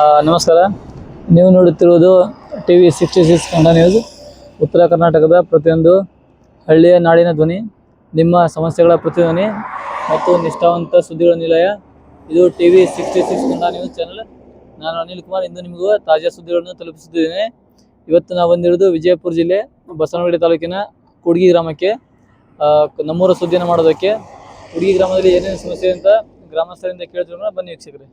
ನಮಸ್ಕಾರ. ನೀವು ನೋಡುತ್ತಿರುವುದು T V sixty six Kannada news. ಉತ್ತರ ಕರ್ನಾಟಕದ ಪ್ರತಿಯೊಂದು ಹಳ್ಳಿಯ ನಾಡಿನ ಧ್ವನಿ, ನಿಮ್ಮ ಸಮಸ್ಯೆಗಳ ಪ್ರತಿಧ್ವನಿ ಮತ್ತು ನಿಷ್ಠಾವಂತ ಸುದ್ದಿಗಳ ನಿಲಯ. ಇದು T V sixty six Kannada news channel. ನಾನು ಅನಿಲ್ ಕುಮಾರ್. ಇಂದು ನಿಮಗೂ ತಾಜಾ ಸುದ್ದಿಗಳನ್ನು ತಲುಪಿಸುತ್ತಿದ್ದೇನೆ. ಇವತ್ತು ನಾವು ಬಂದಿರೋದು ವಿಜಯಪುರ ಜಿಲ್ಲೆ, ಬಸವನಗುಡಿ ತಾಲೂಕಿನ ಕುಡ್ಗಿ ಗ್ರಾಮಕ್ಕೆ. ನಮ್ಮೂರ ಸುದ್ದಿಯನ್ನು ಮಾಡೋದಕ್ಕೆ ಕುಡ್ಗಿ ಗ್ರಾಮದಲ್ಲಿ ಏನೇನು ಸಮಸ್ಯೆ ಅಂತ ಗ್ರಾಮಸ್ಥರಿಂದ ಕೇಳ್ತಿರೋಣ ಬನ್ನಿ ವೀಕ್ಷಕರೇ.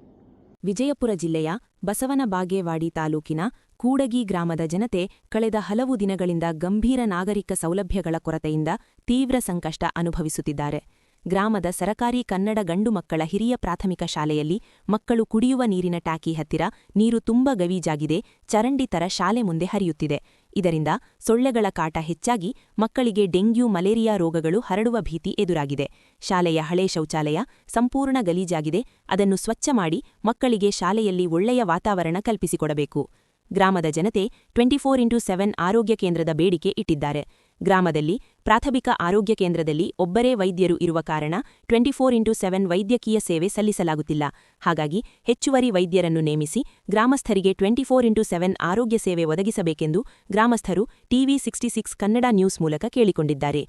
ವಿಜಯಪುರ ಜಿಲ್ಲೆಯ ಬಸವನ ಬಾಗೇವಾಡಿ ತಾಲೂಕಿನ ಕೂಡಗಿ ಗ್ರಾಮದ ಜನತೆ ಕಳೆದ ಹಲವು ದಿನಗಳಿಂದ ಗಂಭೀರ ನಾಗರಿಕ ಸೌಲಭ್ಯಗಳ ಕೊರತೆಯಿಂದ ತೀವ್ರ ಸಂಕಷ್ಟ ಅನುಭವಿಸುತ್ತಿದ್ದಾರೆ. ಗ್ರಾಮದ ಸರಕಾರಿ ಕನ್ನಡ ಗಂಡು ಮಕ್ಕಳ ಹಿರಿಯ ಪ್ರಾಥಮಿಕ ಶಾಲೆಯಲ್ಲಿ ಮಕ್ಕಳು ಕುಡಿಯುವ ನೀರಿನ ಟ್ಯಾಕಿ ಹತ್ತಿರ ನೀರು ತುಂಬ ಗವೀಜಾಗಿದೆ ಚರಂಡಿ ತರ ಶಾಲೆ ಮುಂದೆ ಹರಿಯುತ್ತಿದೆ. ಇದರಿಂದ ಸೊಳ್ಳೆಗಳ ಕಾಟ ಹೆಚ್ಚಾಗಿ ಮಕ್ಕಳಿಗೆ ಡೆಂಗ್ಯೂ, ಮಲೇರಿಯಾ ರೋಗಗಳು ಹರಡುವ ಭೀತಿ ಎದುರಾಗಿದೆ. ಶಾಲೆಯ ಹಳೆ ಶೌಚಾಲಯ ಸಂಪೂರ್ಣ ಗಲೀಜಾಗಿದೆ. ಅದನ್ನು ಸ್ವಚ್ಛ ಮಾಡಿ ಮಕ್ಕಳಿಗೆ ಶಾಲೆಯಲ್ಲಿ ಒಳ್ಳೆಯ ವಾತಾವರಣ ಕಲ್ಪಿಸಿಕೊಡಬೇಕು. ಗ್ರಾಮದ ಜನತೆ ಟ್ವೆಂಟಿ ಫೋರ್ ಇಂಟು ಸೆವೆನ್ ಆರೋಗ್ಯ ಕೇಂದ್ರದ ಬೇಡಿಕೆ ಇಟ್ಟಿದ್ದಾರೆ. ಗ್ರಾಮದಲ್ಲಿ ಪ್ರಾಥಮಿಕ ಆರೋಗ್ಯ ಕೇಂದ್ರದಲ್ಲಿ ಒಬ್ಬರೇ ವೈದ್ಯರು ಇರುವ ಕಾರಣ ಟ್ವೆಂಟಿ ಫೋರ್ ಇಂಟು ಸೆವೆನ್ ವೈದ್ಯಕೀಯ ಸೇವೆ ಸಲ್ಲಿಸಲಾಗುತ್ತಿಲ್ಲ. ಹಾಗಾಗಿ ಹೆಚ್ಚುವರಿ ವೈದ್ಯರನ್ನು ನೇಮಿಸಿ ಗ್ರಾಮಸ್ಥರಿಗೆ ಟ್ವೆಂಟಿ ಫೋರ್ ಇಂಟು ಸೆವೆನ್ ಆರೋಗ್ಯ ಸೇವೆ ಒದಗಿಸಬೇಕೆಂದು ಗ್ರಾಮಸ್ಥರು TV sixty six Kannada news ಮೂಲಕ ಕೇಳಿಕೊಂಡಿದ್ದಾರೆ.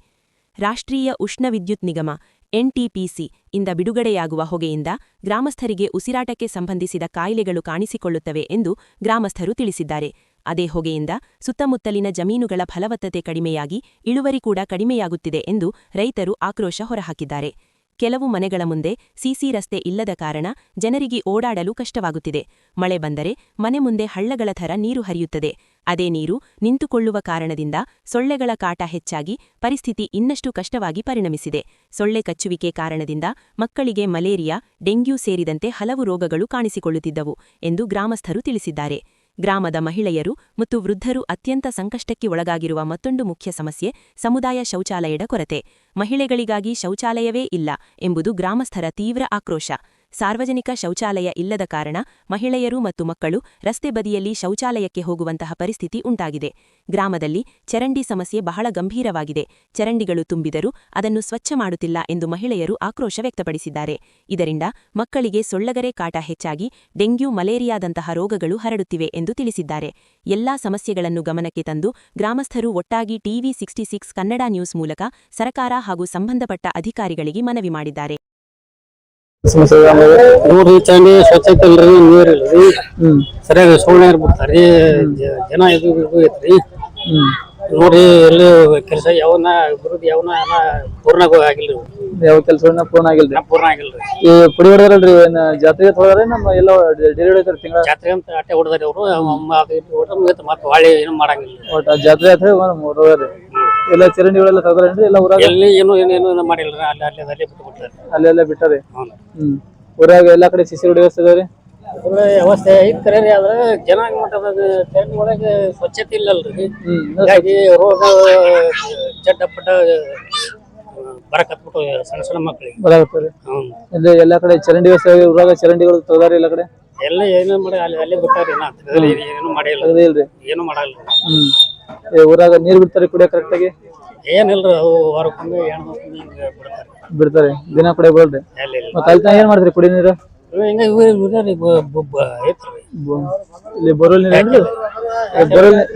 ರಾಷ್ಟ್ರೀಯ ಉಷ್ಣ ವಿದ್ಯುತ್ ನಿಗಮ ಎನ್ಟಿಪಿಸಿ ಇಂದ ಬಿಡುಗಡೆಯಾಗುವ ಹೊಗೆಯಿಂದ ಗ್ರಾಮಸ್ಥರಿಗೆ ಉಸಿರಾಟಕ್ಕೆ ಸಂಬಂಧಿಸಿದ ಕಾಯಿಲೆಗಳು ಕಾಣಿಸಿಕೊಳ್ಳುತ್ತವೆ ಎಂದು ಗ್ರಾಮಸ್ಥರು ತಿಳಿಸಿದ್ದಾರೆ. ಅದೇ ಹೊಗೆಯಿಂದ ಸುತ್ತಮುತ್ತಲಿನ ಜಮೀನುಗಳ ಫಲವತ್ತತೆ ಕಡಿಮೆಯಾಗಿ ಇಳುವರಿ ಕೂಡ ಕಡಿಮೆಯಾಗುತ್ತಿದೆ ಎಂದು ರೈತರು ಆಕ್ರೋಶ ಹೊರಹಾಕಿದ್ದಾರೆ. ಕೆಲವು ಮನೆಗಳ ಮುಂದೆ ಸಿಸಿ ರಸ್ತೆ ಇಲ್ಲದ ಕಾರಣ ಜನರಿಗೆ ಓಡಾಡಲು ಕಷ್ಟವಾಗುತ್ತಿದೆ. ಮಳೆ ಬಂದರೆ ಮನೆ ಮುಂದೆ ಹಳ್ಳಗಳ ಥರ ನೀರು ಹರಿಯುತ್ತದೆ. ಅದೇ ನೀರು ನಿಂತುಕೊಳ್ಳುವ ಕಾರಣದಿಂದ ಸೊಳ್ಳೆಗಳ ಕಾಟ ಹೆಚ್ಚಾಗಿ ಪರಿಸ್ಥಿತಿ ಇನ್ನಷ್ಟು ಕಷ್ಟವಾಗಿ ಪರಿಣಮಿಸಿದೆ. ಸೊಳ್ಳೆ ಕಚ್ಚುವಿಕೆ ಕಾರಣದಿಂದ ಮಕ್ಕಳಿಗೆ ಮಲೇರಿಯಾ, ಡೆಂಗ್ಯೂ ಸೇರಿದಂತೆ ಹಲವು ರೋಗಗಳು ಕಾಣಿಸಿಕೊಳ್ಳುತ್ತಿದ್ದವು ಎಂದು ಗ್ರಾಮಸ್ಥರು ತಿಳಿಸಿದ್ದಾರೆ. ಗ್ರಾಮದ ಮಹಿಳೆಯರು ಮತ್ತು ವೃದ್ಧರು ಅತ್ಯಂತ ಸಂಕಷ್ಟಕ್ಕೆ ಒಳಗಾಗಿರುವ ಮತ್ತೊಂದು ಮುಖ್ಯ ಸಮಸ್ಯೆ ಸಮುದಾಯ ಶೌಚಾಲಯದ ಕೊರತೆ. ಮಹಿಳೆಗಳಿಗಾಗಿ ಶೌಚಾಲಯವೇ ಇಲ್ಲ ಎಂಬುದು ಗ್ರಾಮಸ್ಥರ ತೀವ್ರ ಆಕ್ರೋಶ. ಸಾರ್ವಜನಿಕ ಶೌಚಾಲಯ ಇಲ್ಲದ ಕಾರಣ ಮಹಿಳೆಯರು ಮತ್ತು ಮಕ್ಕಳು ರಸ್ತೆ ಬದಿಯಲ್ಲಿ ಶೌಚಾಲಯಕ್ಕೆ ಹೋಗುವಂತಹ ಪರಿಸ್ಥಿತಿ ಉಂಟಾಗಿದೆ. ಗ್ರಾಮದಲ್ಲಿ ಚರಂಡಿ ಸಮಸ್ಯೆ ಬಹಳ ಗಂಭೀರವಾಗಿದೆ. ಚರಂಡಿಗಳು ತುಂಬಿದರೂ ಅದನ್ನು ಸ್ವಚ್ಛ ಮಾಡುತ್ತಿಲ್ಲ ಎಂದು ಮಹಿಳೆಯರು ಆಕ್ರೋಶ ವ್ಯಕ್ತಪಡಿಸಿದ್ದಾರೆ. ಇದರಿಂದ ಮಕ್ಕಳಿಗೆ ಸೊಳ್ಳಗರೆ ಕಾಟ ಹೆಚ್ಚಾಗಿ ಡೆಂಗ್ಯೂ ಮಲೇರಿಯಾದಂತಹ ರೋಗಗಳು ಹರಡುತ್ತಿವೆ ಎಂದು ತಿಳಿಸಿದ್ದಾರೆ. ಎಲ್ಲಾ ಸಮಸ್ಯೆಗಳನ್ನು ಗಮನಕ್ಕೆ ತಂದು ಗ್ರಾಮಸ್ಥರು ಒಟ್ಟಾಗಿ TV sixty six Kannada news ಮೂಲಕ ಸರಕಾರ ಹಾಗೂ ಸಂಬಂಧಪಟ್ಟ ಅಧಿಕಾರಿಗಳಿಗೆ ಮನವಿ ಮಾಡಿದ್ದಾರೆ. ಸಮಸ್ಯೆ ಆಮೇಲೆ ನೋಡ್ರಿ ಚಂಡಿ ಸ್ವಚ್ಛತೆ ಇಲ್ರಿ ನೀರ್ ಇಲ್ರಿ. ಹ್ಮ್. ಸರಿಯಾಗಿ ಸೋಣೆ ನೀರ್ ಬಿಡ್ತಾರ್ರಿ ಜನ ಇದು ಇದು ಐತ್ರಿ. ಹ್ಮ್. ನೋಡ್ರಿ ಎಲ್ಲಿ ಕೆಲಸ ಯಾವನ ಬರುದ್ ಯಾವನ ಪೂರ್ಣ ಆಗಿಲ್ರಿ. ಯಾವ ಕೆಲಸಗಳನ್ನ ಪೂರ್ಣ ಆಗಿಲ್ರಿ? ಪೂರ್ಣ ಆಗಿಲ್ರಿ. ಈ ಪುಡಿ ಹೊಡೆದ್ರಲ್ರಿ ಏನ್ ಜಾತ್ರೆಗೆ ಹೋದ್ರೆ ನಮ್ಮ ಎಲ್ಲ ಡೆಲಿವರಿ ಹೊಡಿತಾರೆ ತಿಂಗಳ? ಜಾತ್ರೆ ಅಂತ ಅಟ್ಟೆ ಹೊಡೆದಾರಿ ಅವರು ಮತ್ತೆ ಹೊಳ್ಳಿ ಏನು ಮಾಡಂಗಿಲ್ಲ. ಒಟ್ಟ ಜಾತ್ರೆ ಆದ್ರೆ ಹೊಡೆದ್ರಿ ಎಲ್ಲ ಚರಂಡಿಗಳೆಲ್ಲ ತೆಗ್ದಾರೇನ್ರಿ ಎಲ್ಲ ಊರಾಗ ಎಲ್ಲಿ ಏನು ಏನು ಏನು ಮಾಡಿಲ್ರಿ ಅಲ್ಲಿ ಅಲ್ಲಿ ಅಲ್ಲೇ ಬಿಟ್ಟು ಬಿಡ್ತಾರೆ ಅಲ್ಲೆಲ್ಲ ಬಿಟ್ಟಾರಿ ಹ್ಞೂ ಹ್ಮ್. ಊರಾಗ ಎಲ್ಲಾ ಕಡೆ ಸಿಸಿ ರೋಡ್ ವ್ಯವಸ್ಥೆ ಇದಾವ್ರಿ? ಒಳ್ಳೆ ವ್ಯವಸ್ಥೆ ಐತ್ ಕರೆ ರೀ ಆದ್ರೆ ಜನ ಹೆಂಗ್ ಮಾಡ್ತಾರೆ ಚರಂಡಿ ಒಳಗೆ ಸ್ವಚ್ಛತೆ ಇಲ್ಲಲ್ರಿ ಹ್ಮ್. ಹೀಗಾಗಿ ರೋಗ ಚಡ್ಡ ಪಡ್ಡ ಬರಕತ್ಬಿಟ್ಟು ಸಣ್ಣ ಸಣ್ಣ ಮಕ್ಕಳಿಗೆ ಬರಾಕತ್ತಾರೆ ಹ್ಮ್ ಇಲ್ಲಿ ಎಲ್ಲಾ ಕಡೆ ಚರಂಡಿ ವ್ಯವಸ್ಥೆ ಊರಾಗ ಚರಂಡಿಗಳು ತೆಗ್ದಾರಿ ಎಲ್ಲ ಕಡೆ? ಎಲ್ಲ ಏನು ಮಾಡಿ ಅಲ್ಲಿ ಅಲ್ಲೇ ಬಿಟ್ಟಾರಿ ಏನು ಮಾಡಿಲ್ಲ. ಇಲ್ರಿ? ಏನು ಮಾಡಲ್ಲ. ಹ್ಮ್. ಊರಾಗ ನೀರ್ ಬಿಡ್ತಾರೆ ಕುಡಿಯೋ ಕರೆಕ್ಟ್ ಆಗಿ? ಏನಿಲ್ರಿ ಅವು ವಾರಕ್ಕೊಮ್ಮೆ ಹಿಂಗೆ ಬಿಡ್ತಾರೆ. ಬಿಡ್ತಾರೆ. ದಿನ ಕುಡಿಯ ಬರಲ್ರಿ? ಇಲ್ಲ ಮತ್ತೆ ಅಲ್ಲಿ ತನಕ ಏನ್ ಮಾಡ್ತೀರಿ ಕುಡಿ ನೀರು? ಬರೋಲ್ ನೀರ್ ಇವು ಇವ್ರಿ ಐತ್ರಿ. ಬೊ- ಇಲ್ಲಿ ಬೋರ್ವೆಲ್ ನೀರು ಏನ್ರಿ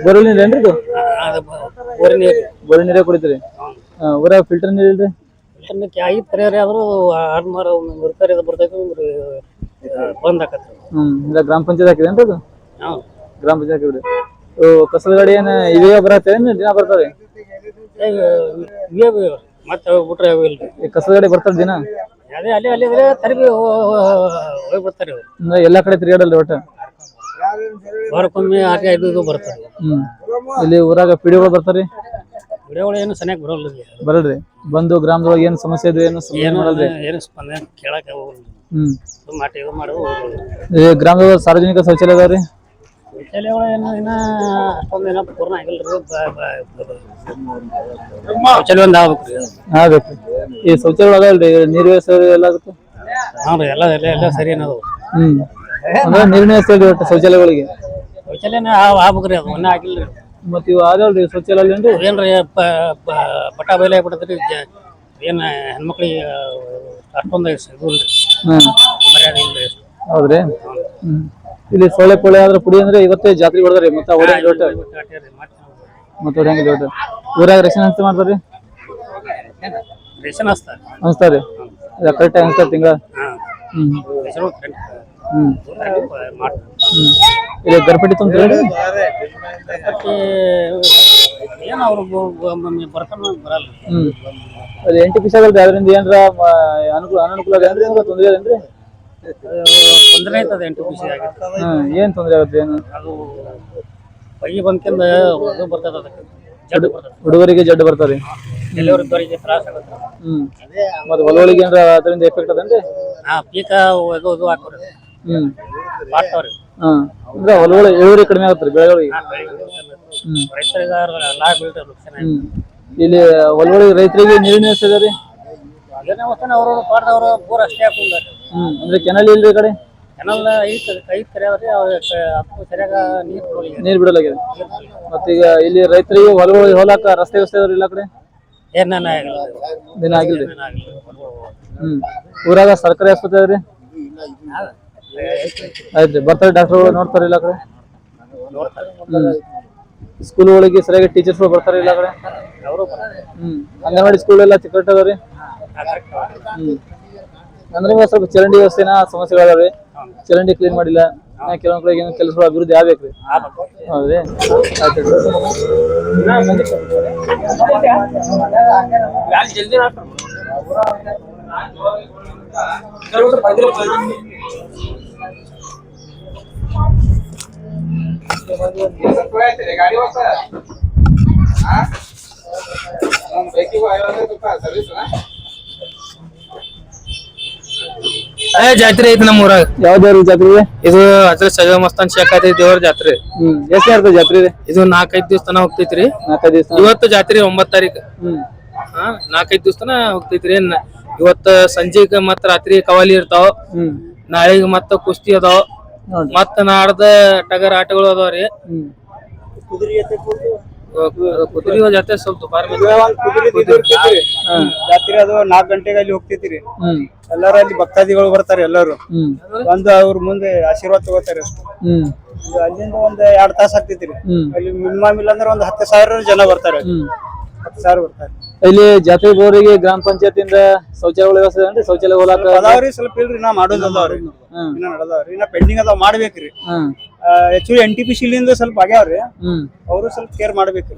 ಬೋರ್ವೆಲ್ ನೀರು ಏನ್ರಿ ಇದು? ಅದು ಬೋರಿನ ನೀರು. ನೀರೇ ಕುಡಿತೀರಿ? ಹಾ, ಊರಾಗ ಫಿಲ್ಟರ್ ನೀರ್ ಇಲ್ರಿ? ಪರಿಹಾರ ಆದ್ರೂ ಆರು ಮಾರ ಬರ್ತಾರೆ ಇದು ಬರ್ತೈತೆ ಒಂದು ಬಂದ್ ಆಕತ್ರಿ ಹ್ಮ್ ಇಲ್ಲ ಗ್ರಾಮ ಪಂಚಾಯತ್ ಹಾಕಿದೇನ್ರಿ ಅದು ಗ್ರಾಮ ಪಂಚಾಯತ್ ಹಾಕಿದ್ರಿ. ಇವು ಕಸದ ಗಾಡಿ ಏನ ಇವೇ ಬರತ್ತೆ ಏನ್ ದಿನ ಬರ್ತಾವೆ? ಮತ್ತೆ ಬಿಟ್ರೆ ಅವು ಇಲ್ರಿ. ಈ ಕಸದ ಗಾಡಿ ಬರ್ತಾರ ದಿನ? ಅದೇ ಅಲ್ಲಿ ಅಲ್ಲಿ ಇದ್ರೆ ತರಬಿ ಹೋಗಿ ಬರ್ತಾರೆ ಅಂದ್ರೆ ಎಲ್ಲಾ ಕಡೆ ತಿರ್ಗಾಡಲ್ರಿ ಒಟ್ಟ? ವಾರಕ್ಕೊಮ್ಮೆ ಆರು ಐದು ಇದು ಬರ್ತಾರೆ ಹ್ಮ್. ಇಲ್ಲಿ ಊರಾಗ ಪಿಡಿಗಳು ಬರ್ತಾರಿ? ವಿಡಿಯೋಗಳು ಏನು ಸನಿಯಾಗಿ ಬರೋಲ್ಲ ರೀ ಬರಲ್ರಿ. ಬಂದು ಗ್ರಾಮದೊಳಗೆ ಏನ್ ಸಮಸ್ಯೆ ಇದೆ ಏನು ಸಮಸ್ಯೆ ಏನು ಮಾಡಲ್ರಿ? ಏನು ಸ್ಪಂದನೆ ಕೇಳಕ್ಕೆ ಹೋಗಲ್ಲ ಹ್ಮ್. ಇದು ಮಾಡಿ ಇದು ಮಾಡೋದು ಹೋಗಲ್ಲ ಈ ಗ್ರಾಮದೊಳಗೆ ಸಾರ್ವಜನಿಕ ಶೌಚಾಲಯ ಅದಾವ್ರಿ? ಏನು ಇನ್ನ ಅಷ್ಟೊಂದು ಏನೋ ಪೂರ್ಣ ಆಗಿಲ್ಲ ರೀ. ಒಂದು ಆಗ್ಬೇಕು ರೀ. ಆಗಬೇಕು. ಈ ಶೌಚಾಲಯ ನೀರ್ ವ್ಯವಸ್ಥೆ ಎಲ್ಲ ಹಾಂ ರೀ ಎಲ್ಲ ಎಲ್ಲ ಎಲ್ಲ ಸರಿ ಏನದು ಹ್ಮ್. ಅಂದ್ರೆ ನೀರಿನ ವ್ಯವಸ್ಥೆ ಇಲ್ರಿ ಒಟ್ಟು ಶೌಚಾಲಯಗಳಿಗೆ? ಶೌಚಾಲಯನ ಆಗ್ಬೇಕು ರೀ ಅದು ಇನ್ನೂ ಆಗಿಲ್ಲ ರೀ. ಮತ್ ಇವು ಶೌಚಾಲಯ ಏನ್ರಿ ಪಟ ಬಯಲು ಆಗ್ಬಿಟ್ಟದ್ರಿ ಜ- ಏನ್ ಹೆಣ್ಮಕ್ಳಿಗೆ ಅಷ್ಟೊಂದು ಇದು ಇಲ್ರಿ. ಹ್ಮ್. ಮರ್ಯಾದೆ ಇಲ್ರಿ ಹೌದ್ರಿ? ಹ್ಮ್. ಇಲ್ಲಿ ಸೊಳ್ಳೆ ಪೊಳೆ ಆದ್ರೆ ಪುಡಿ ಅಂದ್ರೆ ಇವತ್ತೇ ಜಾತ್ರೆ ಹೊಡೆದ್ರಿ ಮತ್ತೆ ಹೊಡೆಯಂಗ್ ಲೋಟ ಮತ್ತೆ ಹೊಡೆಯಂಗ್ ಲೋಟ ಊರಾಗ ರೇಷನ್ ಅಂತ ಮಾಡ್ತಾರ್ರಿ? ಹಚ್ತಾರೆ ಅನ್ಸ್ತಾರಿ ಕರೆಕ್ಟ್ ಅನ್ಸ್ತಾರ ತಿಂಗಳ? ಹ್ಮ್. ಹ್ಮ್. ಇಲ್ಲಿ ಗರ್ಪಟ್ಟಿ ತುಂಬ ಮತ್ತೆ ಏನು ಅವ್ರು ಬರ್ತಾನ ಬರಲ್ಲ. ಹ್ಮ್. ಅದು ಎಂಟು ಪೀಸ್ ಆಗಲ್ರಿ ಅದರಿಂದ ಏನ್ರ ಅನುಕೂಲ ಅನನುಕೂಲ ತೊಂದ್ರೆ ಅದೇನ್ರಿ ತೊಂದರೆ ಆಯ್ತದ ಎಂಟು ಖುಷಿ ಆಗಿದೆ. ಏನು ತೊಂದರೆ ಆಗುತ್ತೆ ಏನು? ಅದು ಪೈ ಬಂದ್ಕಿಂದ ಇದು ಬರ್ತದ ಅದಕ್ಕೆ. ಜಡ್ಡು ಬರ್ತದ. ಹುಡುಗರಿಗೆ ಜಡ್ಡು ಬರ್ತದೆ. ಎಲ್ಲವರಿಗೆ ತ್ರಾಸ ಆಗುತ್ತೆ ಹ್ಮ್. ಮತ್ತೆ ಹೊಲಗಳಿಗೆ ಏನ್ರ ಅದರಿಂದ ಎಫೆಕ್ಟ್ ಅದೇನ್ರಿ ಹಾಂ ಪೀಕ ಇದು ಇದು ಹಾಕೋರಿ ಹ್ಞೂ ಮಾಡ್ತಾವ್ರಿ ಹಾಂ. ಅಂದ್ರೆ ಹೊಲಗಳು ಇಳುವರಿ ಕಡಿಮೆ ಆಗುತ್ತೆ ಬೆಳೆಗಳಿಗೆ? ಹ್ಮ್. ರೈತರಿಗೆ ಲಾಭ ಬೀಳ್ತಾರೆ ನುಕ್ಸಾನ ಹ್ಮ್. ಇಲ್ಲಿ ಹೊಲಗಳಿಗೆ ರೈತರಿಗೆ ನೀರಿನ ವ್ಯವಸ್ಥೆ ಇದೆ ರೀ? ಅದೇನೇ ಅವಸ್ಥಾನ ಅವರು ಪಾಡ್ದವ್ರು ಬೋರ್ ಅಷ್ಟೇ ಹಾಕೊಂಡಾರೆ ಹ್ಮ್ ಅಂದ್ರೆ ಕೆನಲ್ ಇಲ್ರಿ ಈ ಕಡೆ? ಕೆನಲ್ ಐತೆ ಕೈ ಕರೆಯವ್ರಿ ಅದಕ್ಕೂ ಸರಿಯಾಗ ನೀರು ಕೊಡಲಿಲ್ಲ ನೀರ್ ಬಿಡಲಾಗಿದೆ ಮತ್ತೀಗ ಇಲ್ಲಿ ರೈತರಿಗೆ ಹೊಲಗಳಿಗೆ ಹೋಲಾಕ ರಸ್ತೆ ವ್ಯವಸ್ಥೆ ಇದಾವ್ರಿ ಇಲ್ಲ ಕಡೆ? ಏನೇನ ಆಗಿಲ್ಲ. ದಿನ ಆಗಿಲ್ರಿ? ಹ್ಮ್ ಊರಾಗ ಸರ್ಕಾರಿ ಆಸ್ಪತ್ರೆ ಅದ್ರಿ ಆಯ್ತು ಬರ್ತಾರೆ ಡಾಕ್ಟರ್ಗಳು ನೋಡ್ತಾರೆ ಇಲ್ಲ ಕಡೆ? ಸ್ಕೂಲ್ ಒಳಗೆ ಸರಿಯಾಗಿ ಟೀಚರ್ಸ್ಗಳು ಬರ್ತಾರೆ ಇಲ್ಲ ಕಡೆ? ಅವರು ಹ್ಮ್ ಅಂಗನವಾಡಿ ಸ್ಕೂಲ್ ಎಲ್ಲ ಚಿಕ್ಕ ಅದಾವ್ರಿ ಅಂದ್ರೆ ಸ್ವಲ್ಪ ಚರಂಡಿ ವ್ಯವಸ್ಥೆನ ಸಮಸ್ಯೆಗಳದಾವ್ರಿ ಚರಂಡಿ ಕ್ಲೀನ್ ಮಾಡಿಲ್ಲ. ಕೆಲವೊಂದ್ ಕಡೆ ಏನೋ ಕೆಲಸಗಳು ಅಭಿವೃದ್ಧಿ ಆಗ್ಬೇಕ್ರಿ. ಹೌದ್ರಿ? ಆಯ್ತು ಏ ಜಾತ್ರೆ ಐತಿ ನಮ್ಮ ಊರಾಗ ಯಾವ್ದಾದ್ರು ಜಾತ್ರೆ ಇದೆ? ಇದು ಹತ್ರ ಸಜಾ ಮಸ್ತಾನ್ ಶೇಖಾತಿ ದೇವ್ರ ಜಾತ್ರೆ. ಹ್ಮ್ ಎಷ್ಟ್ ಇರ್ತದೆ ಜಾತ್ರೆ ಇದೆ? ಇದು ನಾಲ್ಕೈದ್ ದಿವಸ ತನ ಹೋಗ್ತೈತ್ರಿ. ನಾಲ್ಕೈದು ದಿವಸ ಇವತ್ತು ಜಾತ್ರೆ ಒಂಬತ್ ತಾರೀಕು ಹ್ಮ್. ಹಾ ನಾಲ್ಕೈದು ದಿವಸ ತನ ಹೋಗ್ತೈತ್ರಿ. ನ- ಇವತ್ತ ಸಂಜೆಗ ಮತ್ತ ರಾತ್ರಿ ಕವಾಲಿ ಇರ್ತಾವ. ಹ್ಮ್. ನಾಳೆಗ್ ಮತ್ತ ಕುಸ್ತಿ ಅದಾವ. ನೋಡ್ರಿ. ಮತ್ತ ನಾಡ್ದ ಟಗರ್ ಆಟಗಳು ಅದಾವ್ರಿ ಹ್ಮ್. ಕುದುರೆ ಜಾತ್ರೆ ಸ್ವಲ್ಪ ದುಬಾರಿ ಮಂದಿ. ಜಾತ್ರೆ ಅದು ನಾಲ್ಕು ಗಂಟೆಗೆ ಅಲ್ಲಿ ಹೋಗ್ತೈತಿರಿ. ಎಲ್ಲರೂ ಎಲ್ಲಾರು ಅಲ್ಲಿ ಭಕ್ತಾದಿಗಳು ಬರ್ತಾರೆ ಎಲ್ಲಾರು. ಒಂದು ಬಂದು ಅವ್ರ ಮುಂದೆ ಆಶೀರ್ವಾದ ತಗೋತಾರೆ ಅಷ್ಟು. ಅಲ್ಲಿಂದ ಒಂದ್ ಎರಡ್ ತಾಸ ಆಗ್ತೈತಿರಿ. ಅಲ್ಲಿ ಮಿನಿಮಮ್ ಇಲ್ಲ ಅಂದ್ರೆ ಒಂದ್ ಹತ್ತು ಸಾವಿರ ಜನ ಬರ್ತಾರೆ ಹತ್ತು ಸಾವಿರ ಬರ್ತಾರೆ. ಇಲ್ಲಿ ಜಾತ್ರೆ ಬೋರಿಗೆ ಗ್ರಾಮ ಪಂಚಾಯತಿಂದ ಶೌಚಾಲಯ ವ್ಯವಸ್ಥೆ ಅಂದ್ರೆ ಶೌಚಾಲಯ ಹೋಲಾಕ ಅದಾವ್ರಿ ಸ್ವಲ್ಪ ಇಲ್ರಿ ನಾ ಮಾಡೋದ್ರಿ ಅದಾವ್ರಿ. ಇನ್ನ ನಡದಾವ್ರಿ. ಇನ್ನ ಪೆಂಡಿಂಗ್ ಅದಾವ ಮಾಡ್ಬೇಕ್ರಿ. ಆಕ್ಚುಲಿ ಎನ್ ಟಿ ಪಿ ಸಿಲಿಂದ ಸ್ವಲ್ಪ ಆಗ್ಯಾವ್ರಿ. ಅವರು ಸ್ವಲ್ಪ ಕೇರ್ ಮಾಡ್ಬೇಕ್ರಿ.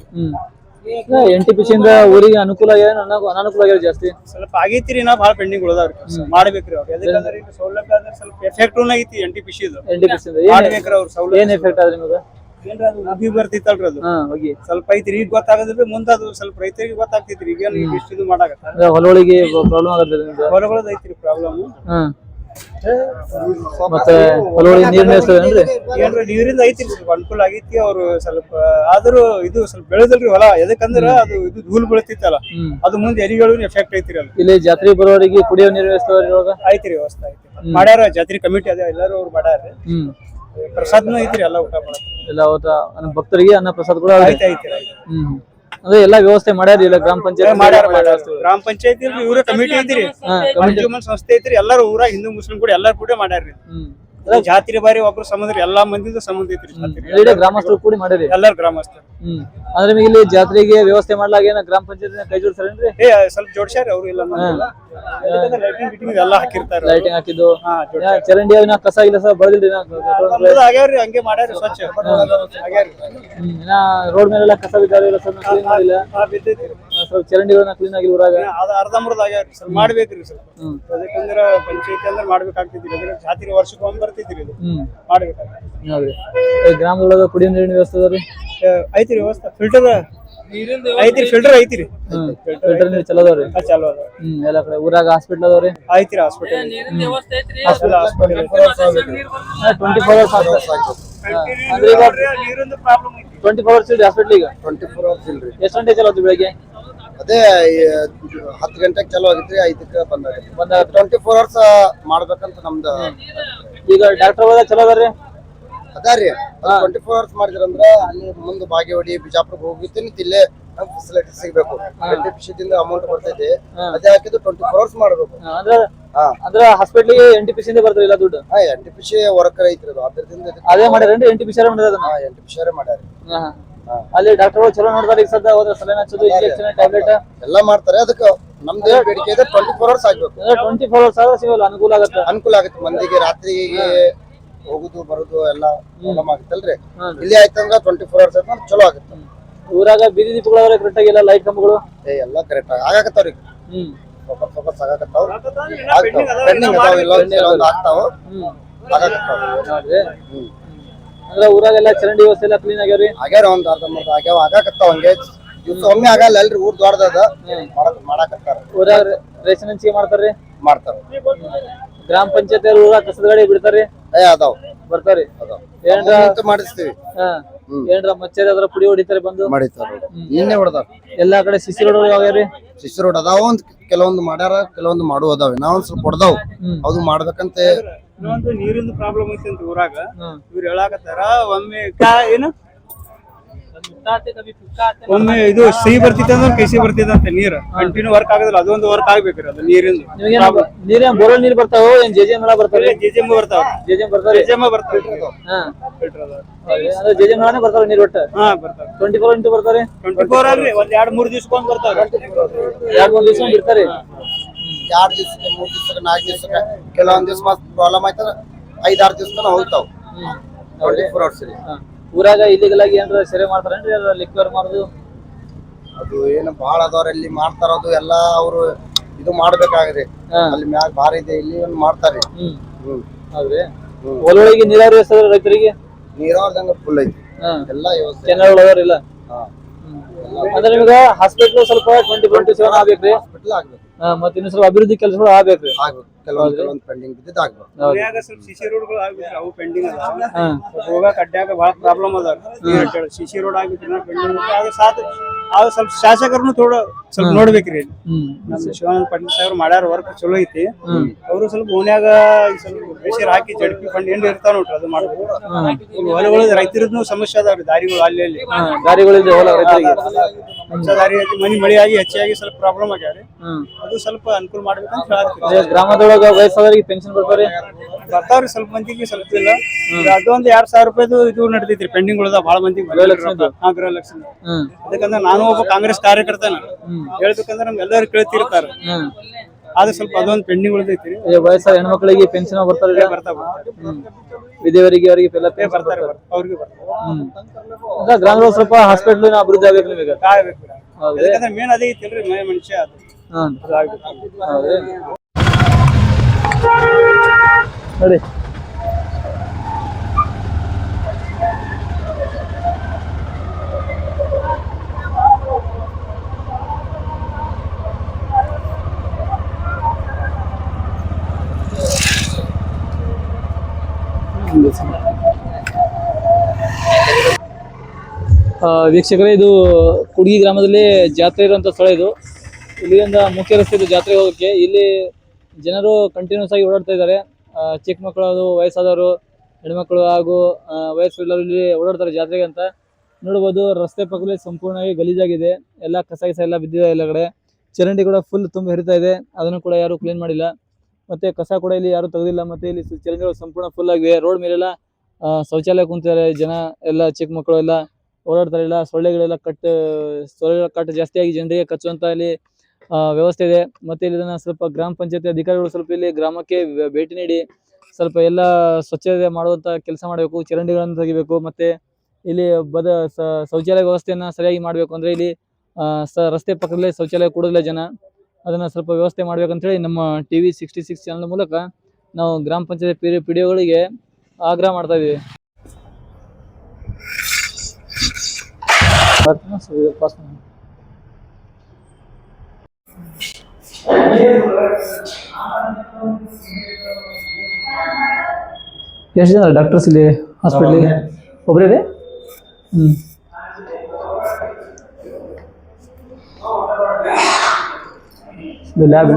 ಎನ್ ಟಿ ಪಿ ಇಂದ ಊರಿಗೆ ಅನುಕೂಲ ಆಗ್ಯಾವ ಅನ- ಅನಾನುಕೂಲ ಆಗ್ಯಾವ ಜಾಸ್ತಿ? ಸ್ವಲ್ಪ ಆಗೈತಿರಿ ನಾ ಬಹಳ ಪೆಂಡಿಂಗ್ ಉಳದಾವ್ರಿ. ಮಾಡ್ಬೇಕ್ರಿ ಅವ್ರು. ಯಾಕಂದ್ರೆ ಸೌಲಭ್ಯ ಅಂದ್ರೆ ಸ್ವಲ್ಪ ಎಫೆಕ್ಟ್ ಐತಿ ಎನ್ ಟಿ ಪಿ ಸಿದು ಎನ್ ಟಿ ಪಿ ಸಿ ಮಾಡ್ಬೇಕ್ರಿ ಅವ್ರ ಸೌಲಭ್ಯ. ಏನ್ ಎಫೆಕ್ಟ್ ಆದ್ರಿ ನಿಮಗೆ ಉಗಿ ಬರ್ತಿತ್ತಲ್ರಿ ಅದು. ಹಾ ಹೋಗಿ. ಸ್ವಲ್ಪ ಐತ್ರಿ ಈಗ ಗೊತ್ತಾಗದ್ರಿ ಮುಂದ ಅದು ಸ್ವಲ್ಪ ರೈತರಿಗೆ ಗೊತ್ತಾಗ್ತೈತ್ರಿ. ಈಗ ಈಗ ಇಷ್ಟು ಇದು ಮಾಡಾಕತ್ತ? ಅಂದ್ರೆ ಹೊಲಗಳಿಗೆ ಪ್ರಾಬ್ಲಮ್ ಆಗತ್ತೆ ನಿಮ್ದು? ಹೊಲಗಳದ್ ಐತ್ರಿ ಪ್ರಾಬ್ಲಮ್ ಮತ್ತೆ ಹೊಲಗಳಿಗೆ ನೀರ್ ಏನ್ರಿ ನೀರಿಂದ ಅನುಕೂಲ ಆಗೈತಿ ಅವ್ರು ಸ್ವಲ್ಪ ಆದ್ರೂ ಇದು ಸ್ವಲ್ಪ ಬೆಳೆದಲ್ರಿ ಹೊಲ. ಎದಕ್ಕಂದ್ರ ಅದು ಇದು ಧೂಳು ಬೀಳ್ತಿತ್ತಲ್ಲ. ಹ್ಮ್. ಅದು ಮುಂದೆ ಎರಿಗಳು ಎಫೆಕ್ಟ್ ಐತ್ರಿ ಅಲ್ಲಿ. ಇಲ್ಲಿ ಜಾತ್ರೆ ಬರೋರಿಗೆ ಕುಡಿಯೋ ನೀರು ಇವಾಗ? ಐತ್ರಿ ವ್ಯವಸ್ಥೆ ಐತಿ ಮಾಡ್ಯಾರ ಜಾತ್ರೆ ಕಮಿಟಿ ಅದ ಎಲ್ಲರೂ ಅವ್ರು ಮಾಡ್ಯಾರ ಹ್ಮ್. ಪ್ರಸಾದ್ನು ಐತ್ರಿ ಎಲ್ಲ ಊಟ ಎಲ್ಲ ಭಕ್ತರಿಗೆ ಅನ್ನ ಪ್ರಸಾದ ಕೂಡ ಐತಿ ಹ್ಮ್ ಅಂದ್ರೆ ಎಲ್ಲಾ ವ್ಯವಸ್ಥೆ ಮಾಡ್ಯಾರ ಇಲ್ಲ ಗ್ರಾಮ ಪಂಚಾಯತ್? ಮಾಡ್ಯಾರ ಮಾಡ್ಯಾರ. ಗ್ರಾಮ ಪಂಚಾಯತಿ ಇವ್ರ ಕಮಿಟಿ ಐತ್ರಿ. ಹಾ, ಸಂಸ್ಥೆ ಐತ್ರಿ. ಎಲ್ಲಾರು ಊರಾಗ ಹಿಂದೂ ಮುಸ್ಲಿಂ ಕೂಡ ಎಲ್ಲಾರು ಕೂಡ ಮಾಡ್ಯಾರ್ರಿ. ಹ್ಮ್. ಅದೇ ಜಾತ್ರೆ ಬಾರಿ ಒಬ್ರು ಸಂಬಂಧ ರೀ ಎಲ್ಲಾ ಮಂದಿದು ಸಂಬಂಧ ಐತ್ರಿ ಜಾತ್ರೆ. ಗ್ರಾಮಸ್ಥರು ಕೂಡಿ ಮಾಡಿರಿ? ಎಲ್ಲಾರು ಗ್ರಾಮಸ್ಥರು. ಹ್ಮ್. ಅಂದ್ರೆ ನಿಮಗೆ ಇಲ್ಲಿ ಜಾತ್ರೆಗೆ ವ್ಯವಸ್ಥೆ ಮಾಡ್ಲಾಗ ಏನ ಗ್ರಾಮ ಪಂಚಾಯತ್ ಕೈ ಜೋಡಿಸ್ರಿ ಏ ಸ್ವಲ್ಪ ಜೋಡ್ಸ್ಯಾರ ಅವ್ರು ಇಲ್ಲ ಲೈಟಿಂಗ್ ಎಲ್ಲ ಹಾಕಿರ್ತಾರ ಲೈಟಿಂಗ್ ಹಾಕಿದ್ದು. ಚರಂಡಿ ಅವಿನ ಕಸ ಇಲ್ಲ ಸರ್ ಬಳದಿಲ್ರಿ ಆಗ್ಯಾವ್ರಿ ಹಂಗೆ ಮಾಡ್ಯಾರ ಸ್ವಚ್ಛ. ಆಗ್ಯಾವ್ರಿ. ರೋಡ್ ಮೇಲೆಲ್ಲ ಕಸ ಬಿದ್ದಾವಿಲ್ಲ ಸರ್ ಕ್ಲೀನ್ ಮಾಡಿಲ್ಲ. ಆ, ಸ್ವಲ್ಪ ಚರಂಡಿಗಳನ್ನ ಕ್ಲೀನ್ ಆಗಿ ಊರಾಗ ಅದ ಅರ್ಧಂಬರ್ಧ ಆಗ್ಯಾವ್ರಿ. ಸ್ವಲ್ಪ ಮಾಡ್ಬೇಕ್ರಿ ಸ್ವಲ್ಪ. ಹ್ಮ್. ಅದಕ್ಕಂದ್ರ ಪಂಚಾಯತಿ ಅಂದ್ರೆ ಮಾಡ್ಬೇಕಾಗ್ತೈತಿ ಅದ್ರ ಜಾತ್ರೆ ವರ್ಷಕ್ಕೆ ಒಮ್ಮೆ ಬರ್ತೈತಿ ಇದು. ಹ್ಮ್. ಮಾಡ್ಬೇಕಾಗ್ತೈತಿ ಹೌದ್ರಿ. ಈ ಗ್ರಾಮದೊಳಗ ಕುಡಿಯೋ ನೀರಿನ ವ್ಯವಸ್ಥೆ ಅದ ರೀ ಐತ್ರಿ ವ್ಯವಸ್ಥೆ. ಫಿಲ್ಟರ್ ಐತ್ರಿ ಫಿಲ್ಟರ್ ಐತ್ರಿ. ಹ್ಮ್. ಫಿಲ್ಟರ್ ನೀರು ಚಲೋ ಅದಾವ್ರಿ? ಹಾ, ಚಾಲು ಅದ ಹ್ಮ್ ಎಲ್ಲ ಕಡೆ ಊರಾಗ ಹಾಸ್ಪಿಟಲ್ ಅದಾವ್ರಿ? ಐತ್ರಿ hospital hospital twenty four hours ಅಂದ್ರೆ ಈಗ ನೀರಿಂದು ಪ್ರಾಬ್ಲಮ್ ಟ್ವೆಂಟಿ ಫೋರ್ ಅವರ್ಸ್ ಇಲ್ರಿ ಹಾಸ್ಪಿಟ್ಲ್ ಈಗ? ಟ್ವೆಂಟಿ ಫೋರ್ ಅವರ್ಸ್ ಇಲ್ರಿ. ಎಷ್ಟು ಗಂಟೆ ಚಲೋ ಆಯ್ತು ಬೆಳಗ್ಗೆ? ಅದೇ ಹತ್ತು ಗಂಟೆಗೆ ಚಲೋ ಆಗಿತ್ರಿ ಐದಕ್ಕೆ ಬಂದಾಗೈತಿ ಬಂದಾಗ ಟ್ವೆಂಟಿ ಫೋರ್ ಅವರ್ಸ್ ಮಾಡ್ಬೇಕಂತ ನಮ್ದು ಈಗ ಡಾಕ್ಟರ್ ಹೋದ ಚಲೋ ಅದಾರ್ರಿ? ಅದಾರಿ ಟ್ವೆಂಟಿ ಫೋರ್ ಅವರ್ಸ್ ಮಾಡಿದ್ರಂದ್ರ ಅಲ್ಲಿ ಮುಂದೆ ಬಾಗೇವಾಡಿ ಬಿಜಾಪುರ್ ಹೋಗಿತ್ತೀನಿ ಇಲ್ಲೇ ನಮ್ಗೆ ಫೆಸಿಲಿಟಿ ಸಿಗ್ಬೇಕು. ದಿಂದ ಅಮೌಂಟ್ ಬರ್ತೈತಿ. ಅದೇ ಹಾಕಿದ್ದು ಟ್ವೆಂಟಿ ಫೋರ್ ಅವರ್ಸ್ ಮಾಡಬೇಕು. ಅಂದ್ರೆ ಅಂದ್ರೆ ಹಾ. ಅಂದ್ರ ಹಾಸ್ಪಿಟ್ಲಿಗೆ ಎನ್ ಟಿ ಪಿ ಸಿಂದ ಬರ್ತಾರಿಲ್ಲ ದುಡ್ಡು? ಹಾ ಎನ್ ಟಿ ಪಿ ವರ್ಕರ್ ಐತ್ರಿ ಅದು. ಅದ್ರದಿಂದ ಅದೇ ಮಾಡ್ಯಾರ ಎನ್ ಮಾಡ್ಯಾರ ಅದನ್ನ ಹಾ ಎನ್ ಟಿ ಪಿ ಸಿ ಮಾಡ್ಯಾರ. ಅಲ್ಲಿ ಡಾಕ್ಟರ್ ಚಲೋ ನೋಡ್ತಾರೆ ಈಗ ಸದ್ಯ ಹೋದ್ರೆ ಸಲೈನ್ ಹಚ್ಚೋದು ಇಂಜೆಕ್ಷನ್ ಟ್ಯಾಬ್ಲೆಟ್. ಎಲ್ಲ ಮಾಡ್ತಾರೆ. ಅದಕ್ಕೆ ನಮ್ದು ಬೇಡಿಕೆ ಇದೆ ಟ್ವೆಂಟಿ ಫೋರ್ ಅವರ್ಸ್ ಆಗ್ಬೇಕು. ಟ್ವೆಂಟಿ ಫೋರ್ ಅವರ್ಸ್ ಆದ್ರೆ ಸಿಗೋಲ್ಲ ಅನುಕೂಲ ಆಗುತ್ತೆ. ಅನುಕೂಲ ಆಗುತ್ತೆ. ಮಂದಿಗೆ ರಾತ್ರಿಗೆ ಹೋಗುದು ಬರುದು ಎಲ್ಲ ಪ್ರಾಬ್ಲಮ್ ಆಗುತ್ತಲ್ರಿ. ಇಲ್ಲಿ ಆಯ್ತಂದ್ರ ಟ್ವೆಂಟಿ ಫೋರ್ ಅವರ್ಸ್ ಆಯ್ತು ಚಲೋ ಆಗುತ್ತೆ. ಊರಾಗ ಬೀದಿ ದೀಪಗಳು ಕರೆಕ್ಟ್ ಆಗಿಲ್ಲ ಲೈಟ್ ಕಂಬಗಳು? ಏ ಎಲ್ಲ ಕರೆಕ್ಟ್ ಆಗಾಕತ್ತಾವ್ರಿ ಹ್ಮ್. ಫೋಕಸ್ ಫೋಕಸ್ ಆಗಾಕತ್ತಾವ ಪೆಂಡಿಂಗ್ ಅದಾವ ಇಲ್ಲ. ಆಗ್ತಾವ. ಹ್ಮ್. ಆಗಾಕತ್ತಾವ ನೋಡ್ರಿ ಹ್ಮ್. ಅಂದ್ರೆ ಊರಾಗೆಲ್ಲ ಚರಂಡಿ ವ್ಯವಸ್ಥೆ ಎಲ್ಲ ಕ್ಲೀನ್ ಆಗ್ಯಾವ್ರಿ? ಆಗ್ಯಾರ ಒಂದ್ ಅರ್ಧ ಮೂರ್ಧ ಆಗ್ಯಾವ. ಆಗಾಕತ್ತಾವ ಹಂಗೆ. ದಿವ್ಸ ಒಮ್ಮೆ ಆಗಲ್ಲ ಅಲ್ರಿ ಊರ್ ದೊಡ್ಡದ ಮಾಡಕ್ ಮಾಡಾಕತ್ತಾರ. ಊರಾಗ ರೇಷನ್ ಹಂಚಿಕೆ ಮಾಡ್ತಾರ್ರಿ? ಮಾಡ್ತಾರ. ಗ್ರಾಮ ಪಂಚಾಯತ್ ಊರಾಗ ಕಸದ ಗಾಡಿ ಬಿಡ್ತಾರ್ರಿ? ಏ ಅದಾವ. ಬರ್ತಾರಿ ಅದಾವ. ಮಾಡಿಸ್ತೀವಿ. ಹಾ. ಏನ್ರ ಮಚ್ಚರಿ ಅದ್ರ ಪುಡಿ ಹೊಡಿತಾರೆ ಬಂದು? ಮಾಡಿತಾರ ನಿನ್ನೆ ಹೊಡೆದಾರ. ಎಲ್ಲಾ ಕಡೆ ಸಿಸಿ ರೋಡ್ ಆಗ್ಯಾವ್ರಿ? ಸಿಸಿ ರೋಡ್ ಅದಾವ ಒಂದ್ ಕೆಲವೊಂದು ಮಾಡ್ಯಾರ ಕೆಲವೊಂದು ಮಾಡುವ ಅದಾವ. ನಾವ್ ಒಂದ್ ಸ್ವಲ್ಪ ಹೊಡೆದಾವ್. ಅದು ಮಾಡ್ಬೇಕಂತ. ನೀರಿನ ನೀರಿಂದು ಪ್ರಾಬ್ಲಮ್ ಐತಿ ಅಂತ ಊರಾಗ. ಇವ್ರು ಹೇಳಾಕತ್ತಾರ ಒಮ್ಮೆ ಏನು? ಒಮ್ಮೆ ಇದು ಸಿಹಿ ಬರ್ತಿತ್ತು ಅಂದ್ರೆ ಕೈಸಿ ಬರ್ತಿತ್ತು ಅಂತ ನೀರು. ಕಂಟಿನ್ಯೂ ವರ್ಕ್ ಆಗೋದಿಲ್ಲ ಅದೊಂದು ವರ್ಕ್ ಆಗ್ಬೇಕ್ರಿ ಅದು ನೀರಿಂದು. ನೀರೇನ್ ಬೋರ್ವೆಲ್ ನೀರ್ ಬರ್ತಾವ ಏನ್ ಜೆ ಜೆ ಮೇಳ ಬರ್ತಾವ್ರಿ. ಜೆಜೆಮ್ಮ ಬರ್ತಾವ ಜೆ ಜೆ ಬರ್ತಾವ್ರಿ. ಜೆಜೆಮ್ಮ ಬರ್ತಾವ ಹಾ ಜೆ ಅಂದ್ರೆ ಜೆ ಜೆ ಮೇಳನೇ ಬರ್ತಾವ ನೀರ್ ಒಟ್ಟ? ಹಾ ಬರ್ತಾವ ಟ್ವೆಂಟಿ ಫೋರ್ ಇಂಟು ಬರ್ತಾರೆ ಟ್ವೆಂಟಿ ಫೋರ್ ಅಲ್ರಿ ಒಂದ್ ಎರಡ್ ಮೂರ್ ದಿವ್ಸಕ್ಕೊಂದ್ ಬರ್ತಾವ ಎರಡ್ ಮೂರ್ ದಿವ್ಸ ಬಿಡ್ತಾರೆ? ಎರಡ್ ದಿವ್ಸಕ್ಕೆ ಮೂರ್ ದಿವ್ಸಕ್ಕೆ ನಾಲ್ಕು ದಿವ್ಸಕ್ಕೆ ಕೆಲವೊಂದ್ ದಿವ್ಸ ಮಾತ್ರ ಪ್ರಾಬ್ಲಮ್ ಆಯ್ತಂದ್ರ ಐದಾರು ದಿವ್ಸ ಹೋಗ್ತಾವ. ಟ್ವೆಂಟಿ ಫೋರ್ ಅವರ್ಸ್ ಹಾ. ಊರಾಗ ಇಲ್ಲಿಗಲ್ ಆಗಿ ಏನ್ರ ಸೆರೆ ಮಾಡ್ತಾರೇನ್ರಿ ಲಿಕ್ವರ್ ಮಾಡೋದು ಅದು ಏನು ಬಾಳ ಅದಾವ್ರ ಇಲ್ಲಿ ಮಾಡ್ತಾರದು ಎಲ್ಲ ಅವರು ಇದು ಮಾಡ್ಬೇಕಾಗ್ರಿ ಹಾ. ಅಲ್ಲಿ ಮ್ಯಾಗ ಭಾರಿ ಇದೆ ಇಲ್ಲಿ ಒಂದು ಮಾಡ್ತಾರೆ. ಹ್ಮ್. ಹ್ಮ್. ಹೌದ್ರಿ. ನೀರಾವರಿ ವ್ಯವಸ್ಥೆ ಅದ ರೈತರಿಗೆ? ನೀರಾವರಿದಂಗ ಫುಲ್ ಐತಿ. ಹಾ. ಎಲ್ಲಾ ವ್ಯವಸ್ಥೆ. ಕೆನಲ್ ಅದಾರಿಲ್ಲ ಹಾ. ಅಂದ್ರೆ ನಿಮ್ಗ ಹಾಸ್ಪಿಟಲ್ ಸ್ವಲ್ಪ ಟ್ವೆಂಟಿ ಟ್ವೆಂಟಿ ಸೆವೆನ್ ಆಗ್ಬೇಕ್ರಿ? ಹಾಸ್ಪಿಟಲ್ ಆಗ್ಬೇಕು. ಹಾ, ಮತ್ತ್ ಇನ್ನು ಸ್ವಲ್ಪ ಅಭಿವೃದ್ಧಿ ಕೆಲಸಗಳು ಆಗ್ಬೇಕ್ರಿ? ಆಗ್ಬೇಕು. ಕೆಲವೊಂದ್ ಕೆಲವೊಂದ್ ಪೆಂಡಿಂಗ್ ಮನ್ಯಾಗ ಸ್ವಲ್ಪ ಸಿಸಿ ರೋಡ್ಗಳು ಆಗ್ಬಿಟ್ರೆ ಅವು ಪೆಂಡಿಂಗ್ ಪ್ರಾಬ್ಲಮ್ ಅದಾವ. ಸಿಸಿ ರೋಡ್ ಆಗ್ಬಿಟ್ರೆ ಪೆಂಡಿಂಗ್ ಸಾತ್ ಅದು ಸ್ವಲ್ಪ ಶಾಸಕರನ್ನು ಸ್ವಲ್ಪ ನೋಡ್ಬೇಕ್ರಿ ನಮ್ಮ ಶಿವಾನಂದ ಪಾಟೀಲ್ ಸಾಹೇಬ್ರು ಮಾಡ್ಯಾರ ವರ್ಕ್ ಚಲೋ ಐತಿ. ಅವರು ಸ್ವಲ್ಪ ಓನ್ಯಾಗ ಸ್ವಲ್ಪ ಬೇಸಿರ್ ಹಾಕಿ ಜಡ್ಪಿ ಫಂಡ್ ಏನ್ ಇರ್ತಾವ ನೋಡ್ರಿ ಅದು ಮಾಡ್ಬೋದು ಹೊಲಗಳು ರೈತರದ್ದು ಸಮಸ್ಯೆ ಅದಾವ್ರಿ ದಾರಿಗಳು ಅಲ್ಲಿ ಅಲ್ಲಿ. ದಾರಿಗಳು ದಾರಿಗಳಿದೆ ಹೊಲ ರೈತರಿಗೆ. ಹೊಸ ದಾರಿ ಐತಿ ಮನಿ ಮಳಿ ಆಗಿ ಹೆಚ್ಚಾಗಿ ಸ್ವಲ್ಪ ಪ್ರಾಬ್ಲಮ್ ಆಗ್ಯಾವ್ರಿ. ಅದು ಸ್ವಲ್ಪ ಅನುಕೂಲ ಮಾಡ್ಬೇಕಂತ ಇದೇ ಗ್ರಾಮದೊಳಗ ವಯಸ್ಸಾದವ್ರಿಗೆ ಪೆನ್ಷನ್ ಬರ್ತಾರೆ ಬರ್ತಾವ್ರಿ ಸ್ವಲ್ಪ ಮಂದಿಗೆ ಸ್ವಲ್ಪ ಇಲ್ಲ ಅದು ಒಂದ್ ಎರಡ್ ಸಾವಿರ ರೂಪಾಯಿದು ಇದು ನಡ್ದೈತ್ರಿ ಪೆಂಡಿಂಗ್ ಉಳ್ದ ಬಹಳ ಮಂದಿಗೆ ಗೃಹ ಹಾ ಗೃಹಲಕ್ಷ್ಮಿ ಹ್ಮ್. ಅದಕ್ಕಂದ್ರೆ ನಾನು ಒಬ್ಬ ಕಾಂಗ್ರೆಸ್ ಕಾರ್ಯಕರ್ತನ. ಹೇಳ್ಬೇಕಂದ್ರೆ ನಮ್ಗೆ ಎಲ್ಲರೂ ಕೇಳ್ತಿರ್ತಾರ. ಆದ್ರೆ ಸ್ವಲ್ಪ ಅದೊಂದು ಪೆಂಡಿಂಗ್ ಉಳಿದೈತಿ ವಯಸ್ಸಾದ ಹೆಣ್ಮಕ್ಳಿಗೆ ಪೆನ್ಷನ್ ಬರ್ತಾರೆ ಬರ್ತಾವ ವಿಧಿಯವರಿಗೆ ವಿಧವರಿಗೆ ಅವರಿಗೆ ಎಲ್ಲ ಪೇ ಬರ್ತಾರೆ. ಅವ್ರಿಗೆ ಬರ್ತಾರೆ ಅಂದ್ರೆ ಸ್ವಲ್ಪ ಹಾಸ್ಪಿಟಲ್ ಅಭಿವೃದ್ಧಿ ಆಗ್ಬೇಕು ನಿಮಗೆ ಮೇನ್ ಅದೇ ಐತಿಲ್ರಿ ಮನೆ ಮನುಷ್ಯ ಅದು. ನೋಡಿ. ವೀಕ್ಷಕರೇ, ಇದು ಕುಡ್ಗಿ ಗ್ರಾಮದಲ್ಲಿ ಜಾತ್ರೆ ಇರುವಂತ ಸ್ಥಳ ಇದು. ಇಲ್ಲಿಂದ ಮುಖ್ಯ ರಸ್ತೆ ಇದು ಜಾತ್ರೆಗೆ ಹೋಗೋಕ್ಕೆ. ಇಲ್ಲಿ ಜನರು ಕಂಟಿನ್ಯೂಸ್ ಆಗಿ ಓಡಾಡ್ತಾ ಇದ್ದಾರೆ. ಚಿಕ್ಕ ಮಕ್ಕಳು ವಯಸ್ಸಾದವರು, ಹೆಣ್ಮಕ್ಳು ಹಾಗೂ ವಯಸ್ಸು ಇಲ್ಲಿ ಓಡಾಡ್ತಾರೆ ಜಾತ್ರೆಗೆ ಅಂತ. ನೋಡ್ಬೋದು ರಸ್ತೆ ಪಕ್ಕದಲ್ಲಿ ಸಂಪೂರ್ಣವಾಗಿ ಗಲೀಜಾಗಿದೆ. ಎಲ್ಲ ಕಸ ಕಸ ಎಲ್ಲ ಬಿದ್ದಿದೆ ಎಲ್ಲ ಕಡೆ. ಚರಂಡಿ ಕೂಡ ಫುಲ್ ತುಂಬ ಹರಿತಾ ಇದೆ. ಅದನ್ನು ಕೂಡ ಯಾರು ಕ್ಲೀನ್ ಮಾಡಿಲ್ಲ. ಮತ್ತೆ ಕಸ ಕೂಡ ಇಲ್ಲಿ ಯಾರು ತೆಗೆದಿಲ್ಲ. ಮತ್ತೆ ಇಲ್ಲಿ ಚರಂಡಿಗಳು ಸಂಪೂರ್ಣ ಫುಲ್ ಆಗಿವೆ ರೋಡ್ ಮೇಲೆಲ್ಲ ಶೌಚಾಲಯ ಕುಂತಿದ್ದಾರೆ ಜನ. ಎಲ್ಲ ಚಿಕ್ಕ ಮಕ್ಕಳು ಎಲ್ಲ ಓಡಾಡ್ತಾರೆ. ಇಲ್ಲ ಸೊಳ್ಳೆಗಳೆಲ್ಲ ಕಟ್, ಸೊಳ್ಳೆಗಳ ಕಟ್ ಜಾಸ್ತಿಯಾಗಿ ಜನರಿಗೆ ಕಚ್ಚುವಂತ ಇಲ್ಲಿ ವ್ಯವಸ್ಥೆ ಇದೆ ಮತ್ತೆ ಇಲ್ಲಿ ಇದನ್ನ ಸ್ವಲ್ಪ ಗ್ರಾಮ ಪಂಚಾಯತಿ ಅಧಿಕಾರಿಗಳು ಸ್ವಲ್ಪ ಇಲ್ಲಿ ಗ್ರಾಮಕ್ಕೆ ಭೇಟಿ ನೀಡಿ ಸ್ವಲ್ಪ ಎಲ್ಲ ಸ್ವಚ್ಛತೆ ಮಾಡುವಂತ ಕೆಲಸ ಮಾಡಬೇಕು, ಚರಂಡಿಗಳನ್ನು ತೆಗಿಬೇಕು, ಮತ್ತೆ ಇಲ್ಲಿ ಬದ ಶೌಚಾಲಯ ವ್ಯವಸ್ಥೆಯನ್ನ ಸರಿಯಾಗಿ ಮಾಡಬೇಕು ಅಂದ್ರೆ ಇಲ್ಲಿ ರಸ್ತೆ ಪಕ್ಕದಲ್ಲೇ ಶೌಚಾಲಯ ಕೊಡೋದಿಲ್ಲ ಜನ ಅದನ್ನ ಸ್ವಲ್ಪ ವ್ಯವಸ್ಥೆ ಮಾಡ್ಬೇಕಂತೇಳಿ ನಮ್ಮ T V sixty six channel ಮೂಲಕ ನಾವು ಗ್ರಾಮ ಪಂಚಾಯತ್ ಪಿ ಪಿ ಆಗ್ರಹ ಮಾಡ್ತಾ ಇದ್ದೀವಿ? ಸರಿ, ಪಾಸ್ ಮಾಡಿ. ಎಷ್ಟು ಜನ ಡಾಕ್ಟರ್ಸ್ ಇಲ್ಲಿ ಹಾಸ್ಪಿಟ್ಲಿಗೆ ಒಬ್ಬರೇ ರೀ ಹ್ಞೂ ಇದು ಲ್ಯಾಬ್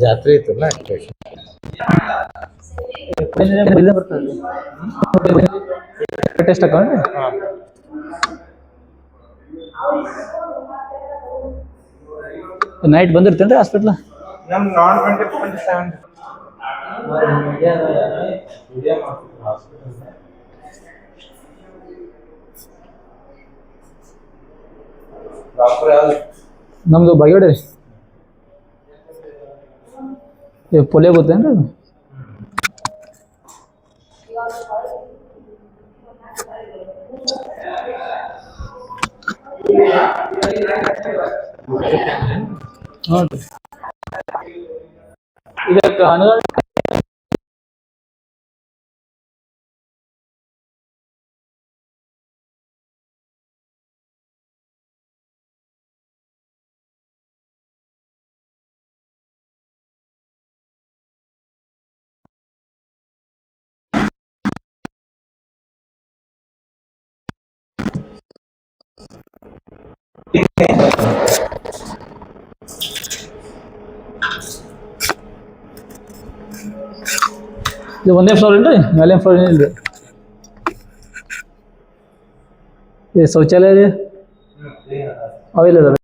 ಜಾತ್ರೆ ಇತ್ತಲ್ಲ ಇಲ್ಲೇ ಬರ್ತದೆ ಟೆಸ್ಟ್ ಹಾಕೊಂಡ್ರಿ ನೈಟ್ ಬಂದಿರ್ತೇನ್ರಿ ಹಾಸ್ಪಿಟ್ಲ ನಮ್ದು ಬಾಗೇವಾಡಿ ರೀ. ಪೊಲೆ ಗೊತ್ತೇನ್ರಿ ಅದು? ಇದಕ್ಕೆ ಅನುದಾನ ಇದು ಒಂದೇ ಫ್ಲೋರ್ ಇಲ್ರಿ ಮೇಲೆ ಫ್ಲೋರ್ ಏನಿಲ್ರಿ ಈ ಶೌಚಾಲಯ ರೀ ಅವೆಲ್ಲ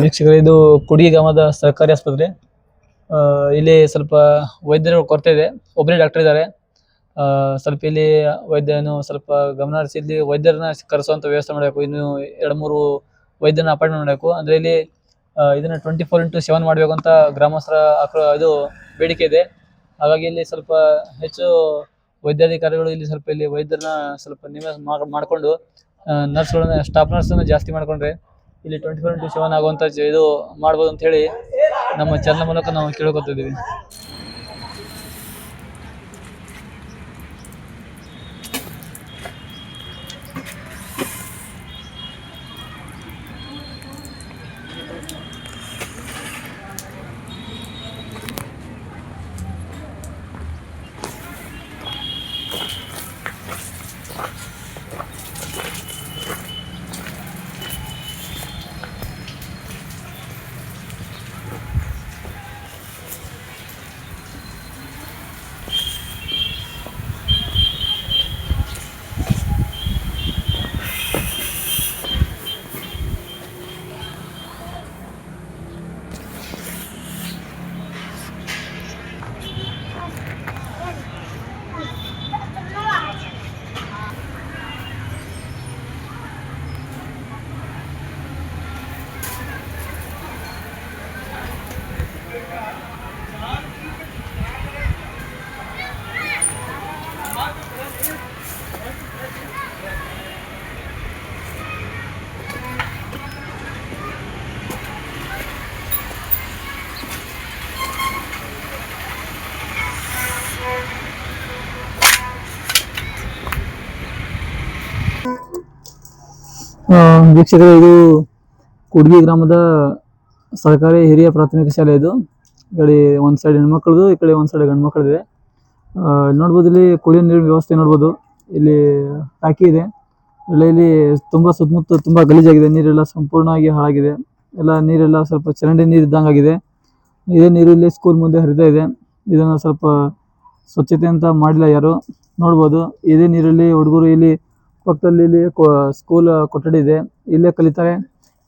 ವೀಕ್ಷಕರೇ ಇದು ಕುಡಿ ಗ್ರಾಮದ ಸರ್ಕಾರಿ ಆಸ್ಪತ್ರೆ. ಆ, ಇಲ್ಲಿ ಸ್ವಲ್ಪ ವೈದ್ಯರು ಕೊರತೆ ಇದೆ. ಒಬ್ಬರೇ ಡಾಕ್ಟರ್ ಇದ್ದಾರೆ. ಆ, ಸ್ವಲ್ಪ ಇಲ್ಲಿ ವೈದ್ಯನು ಸ್ವಲ್ಪ ಗಮನ ಹರಿಸಿ ಇಲ್ಲಿ ವೈದ್ಯರನ್ನ ಕರೆಸುವಂತ ವ್ಯವಸ್ಥೆ ಮಾಡಬೇಕು. ಇನ್ನು ಎರಡು ಮೂರು ವೈದ್ಯರನ್ನ ಅಪಾಯಿಂಟ್ಮೆಂಟ್ ಮಾಡಬೇಕು. ಅಂದ್ರೆ ಇಲ್ಲಿ ಇದನ್ನ ಟ್ವೆಂಟಿ ಫೋರ್ ಇಂಟು ಸೆವೆನ್ ಮಾಡಬೇಕು ಅಂತ ಗ್ರಾಮಸ್ಥರ ಅಕ್ರ ಇದು ಬೇಡಿಕೆ ಇದೆ. ಹಾಗಾಗಿ ಇಲ್ಲಿ ಸ್ವಲ್ಪ ಹೆಚ್ಚು ವೈದ್ಯಾಧಿಕಾರಿಗಳು ಇಲ್ಲಿ ಸ್ವಲ್ಪ ಇಲ್ಲಿ ವೈದ್ಯರನ್ನ ಸ್ವಲ್ಪ ನೇಮ ಮಾಡಿಕೊಂಡು ಮಾಡ್ಕೊಂಡು ನರ್ಸ್ಗಳನ್ನ ಸ್ಟಾಫ್ ನರ್ಸನ್ನ ಜಾಸ್ತಿ ಮಾಡ್ಕೊಂಡ್ರೆ ಇಲ್ಲಿ ಟ್ವೆಂಟಿ ಫೋರ್ ಇಂಟು ಸೆವೆನ್ ಆಗುವಂಥ ಇದು ಮಾಡ್ಬೋದು ಅಂತ ಹೇಳಿ ನಮ್ಮ ಚಾನಲ್ ಮೂಲಕ ನಾವು ಕೇಳ್ಕೊತಿದ್ದೀವಿ ವೀಕ್ಷಕರೇ, ಇದು ಕುಡ್ಗಿ ಗ್ರಾಮದ ಸರ್ಕಾರಿ ಹಿರಿಯ ಪ್ರಾಥಮಿಕ ಶಾಲೆ ಇದು. ಈ ಕಡೆ ಒಂದು ಸೈಡ್ ಹೆಣ್ಮಕ್ಳದು, ಈ ಕಡೆ ಒಂದು ಸೈಡ್ ಗಂಡು ಮಕ್ಕಳಿದೆ ನೋಡ್ಬೋದು ಇಲ್ಲಿ ಕುಡಿಯೋ ನೀರಿನ ವ್ಯವಸ್ಥೆ ನೋಡ್ಬೋದು. ಇಲ್ಲಿ ಟಾಕಿ ಇದೆ. ಇಲ್ಲ ತುಂಬಾ ಸುತ್ತಮುತ್ತ ತುಂಬಾ ಗಲೀಜಾಗಿದೆ. ನೀರೆಲ್ಲ ಸಂಪೂರ್ಣವಾಗಿ ಹಾಳಾಗಿದೆ. ಎಲ್ಲ ನೀರೆಲ್ಲ ಸ್ವಲ್ಪ ಚರಂಡಿ ನೀರು ಇದ್ದಂಗಾಗಿದೆ. ಇದೇ ನೀರು ಇಲ್ಲಿ ಸ್ಕೂಲ್ ಮುಂದೆ ಹರಿತಾ ಇದೆ. ಇದನ್ನ ಸ್ವಲ್ಪ ಸ್ವಚ್ಛತೆ ಅಂತ ಮಾಡಿಲ್ಲ ಯಾರು. ನೋಡ್ಬೋದು. ಇದೇ ನೀರಲ್ಲಿ ಹುಡುಗರು ಇಲ್ಲಿ ಪಕ್ಕದಲ್ಲಿ ಇಲ್ಲಿ ಸ್ಕೂಲ್ ಕೊಠಡಿ ಇದೆ. ಇಲ್ಲೇ ಕಲಿತಾರೆ.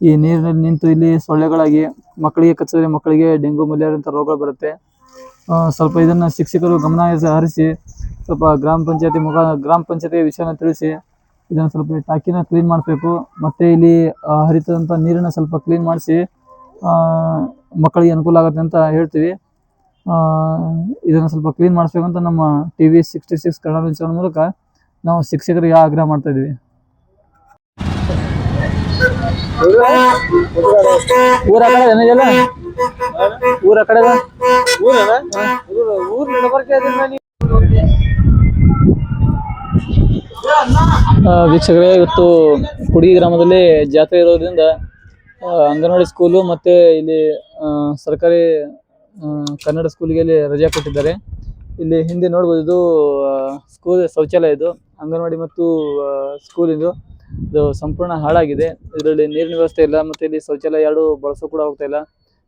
ಈ ನೀರಿನಲ್ಲಿ ನಿಂತು ಇಲ್ಲಿ ಸೊಳ್ಳೆಗಳಾಗಿ, ಮಕ್ಕಳಿಗೆ ಕಚ್ಚಿದ್ರೆ ಮಕ್ಕಳಿಗೆ ಡೆಂಗು, ಮಲೇರಿಯಾ ಅಂತ ರೋಗಗಳು ಬರುತ್ತೆ. ಸ್ವಲ್ಪ ಇದನ್ನ ಶಿಕ್ಷಕರು ಗಮನ ಹರಿಸಿ ಸ್ವಲ್ಪ ಗ್ರಾಮ ಪಂಚಾಯತಿ ಮುಖ, ಗ್ರಾಮ ಪಂಚಾಯತಿ ವಿಷಯನ ತಿಳಿಸಿ, ಇದನ್ನ ಸ್ವಲ್ಪ ಟಾಕಿನ ಕ್ಲೀನ್ ಮಾಡಬೇಕು. ಮತ್ತೆ ಇಲ್ಲಿ ಹರಿತದಂಥ ನೀರನ್ನ ಸ್ವಲ್ಪ ಕ್ಲೀನ್ ಮಾಡಿಸಿ ಮಕ್ಕಳಿಗೆ ಅನುಕೂಲ ಆಗುತ್ತೆ ಅಂತ ಹೇಳ್ತೀವಿ. ಇದನ್ನು ಸ್ವಲ್ಪ ಕ್ಲೀನ್ ಮಾಡಿಸ್ಬೇಕಂತ ನಮ್ಮ T V sixty six Kannada ಮೂಲಕ ನಾವು ಶಿಕ್ಷಕರಿಗೆ ಆಗ್ರಹ ಮಾಡ್ತಾ ಇದೀವಿ ಊರ ಕಡೆ ಏನಿದೆಯಲ್ಲ ಊರ ಕಡೆ ವೀಕ್ಷಕರೇ ಇವತ್ತು ಕುಡಿಗಿ ಗ್ರಾಮದಲ್ಲಿ ಜಾತ್ರೆ ಇರೋದ್ರಿಂದ ಅಂಗನವಾಡಿ ಸ್ಕೂಲು ಮತ್ತೆ ಇಲ್ಲಿ ಸರ್ಕಾರಿ ಕನ್ನಡ ಸ್ಕೂಲಿಗೆ ಇಲ್ಲಿ ರಜೆ ಕೊಟ್ಟಿದ್ದಾರೆ. ಇಲ್ಲಿ ಹಿಂದೆ ನೋಡ್ಬೋದು ಇದು ಸ್ಕೂಲ್ ಶೌಚಾಲಯ ಇದು. ಅಂಗನವಾಡಿ ಮತ್ತು ಆ, ಸ್ಕೂಲ್ ಇದು ಇದು ಸಂಪೂರ್ಣ ಹಾಳಾಗಿದೆ. ಇದರಲ್ಲಿ ನೀರಿನ ವ್ಯವಸ್ಥೆ ಇಲ್ಲ ಮತ್ತೆ ಇಲ್ಲಿ ಶೌಚಾಲಯ ಯಾರು ಬಳಸೋ ಕೂಡ ಹೋಗ್ತಾ ಇಲ್ಲ.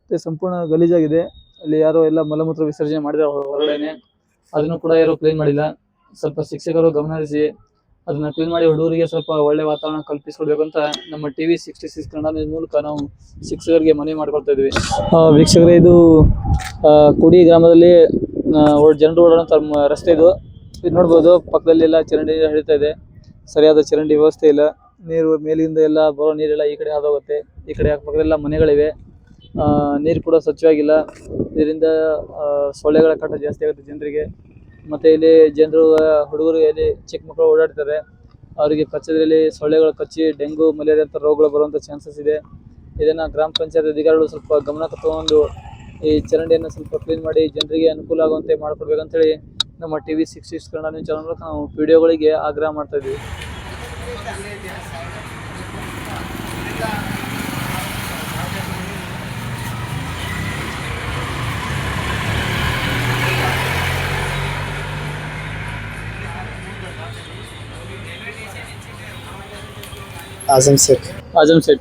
ಮತ್ತು ಸಂಪೂರ್ಣ ಗಲೀಜಾಗಿದೆ. ಅಲ್ಲಿ ಯಾರೋ ಎಲ್ಲ ಮಲಮೂತ್ರ ವಿಸರ್ಜನೆ ಮಾಡಿದ್ರೆ ಹೊರಗಡೆನೆ. ಅದನ್ನು ಕೂಡ ಯಾರು ಕ್ಲೀನ್ ಮಾಡಿಲ್ಲ. ಸ್ವಲ್ಪ ಶಿಕ್ಷಕರು ಗಮನ ಹರಿಸಿ ಅದನ್ನ ಕ್ಲೀನ್ ಮಾಡಿ ಹುಡುಗರಿಗೆ ಸ್ವಲ್ಪ ಒಳ್ಳೆ ವಾತಾವರಣ ಕಲ್ಪಿಸ್ಕೊಡ್ಬೇಕು ಅಂತ ನಮ್ಮ ಟಿವಿ ಸಿಕ್ಸ್ಟಿ ಸಿಕ್ಸ್ ಕನ್ನಡ ಮೂಲಕ ನಾವು ಶಿಕ್ಷಕರಿಗೆ ಮನವಿ ಮಾಡ್ಕೊಳ್ತಾ ಇದ್ವಿ. ವೀಕ್ಷಕರೇ ಇದು ಕುಡಿ ಗ್ರಾಮದಲ್ಲಿ ಜನರು ಓಡಾಡೋ ರಸ್ತೆ ಇದು. ಇದು ನೋಡಬಹುದು ಪಕ್ಕದಲ್ಲಿ ಎಲ್ಲ ಚರಂಡಿ ಹರಿತಾ ಇದೆ. ಸರಿಯಾದ ಚರಂಡಿ ವ್ಯವಸ್ಥೆ ಇಲ್ಲ. ನೀರು ಮೇಲಿಂದ ಎಲ್ಲ ಬರೋ ನೀರೆಲ್ಲ ಈ ಕಡೆ ಹಾದೋಗುತ್ತೆ. ಈ ಕಡೆ ಪಕ್ಕದಲ್ಲೆಲ್ಲ ಮನೆಗಳಿವೆ. ಆ, ನೀರು ಕೂಡ ಸ್ವಚ್ಛವಾಗಿಲ್ಲ. ಇದರಿಂದ ಸೊಳ್ಳೆಗಳ ಕಾಟ ಜಾಸ್ತಿ ಆಗುತ್ತೆ ಜನರಿಗೆ. ಮತ್ತೆ ಇಲ್ಲಿ ಜನರು ಹುಡುಗರು ಇಲ್ಲಿ ಚಿಕ್ಕ ಮಕ್ಕಳು ಓಡಾಡ್ತಾರೆ. ಅವರಿಗೆ ಕಚ್ಚದ್ರಲ್ಲಿ ಸೊಳ್ಳೆಗಳು ಕಚ್ಚಿ ಡೆಂಗು ಮಲೇರಿಯಾ ಅಂತ ರೋಗಗಳು ಬರುವಂಥ ಚಾನ್ಸಸ್ ಇದೆ. ಇದನ್ನ ಗ್ರಾಮ ಪಂಚಾಯತ್ ಅಧಿಕಾರಿಗಳು ಸ್ವಲ್ಪ ಗಮನ ತಗೊಂಡು ಈ ಚರಂಡಿಯನ್ನು ಸ್ವಲ್ಪ ಕ್ಲೀನ್ ಮಾಡಿ ಜನರಿಗೆ ಅನುಕೂಲ ಆಗುವಂತೆ ಮಾಡ್ಕೊಡ್ಬೇಕಂತೇಳಿ ನಮ್ಮ TV six six Kannada news channel ಮೂಲಕ ನಾವು ವಿಡಿಯೋಗಳಿಗೆ ಆಗ್ರಹ ಮಾಡ್ತಾ ಇದ್ವಿ आजम शेख आजम सेठ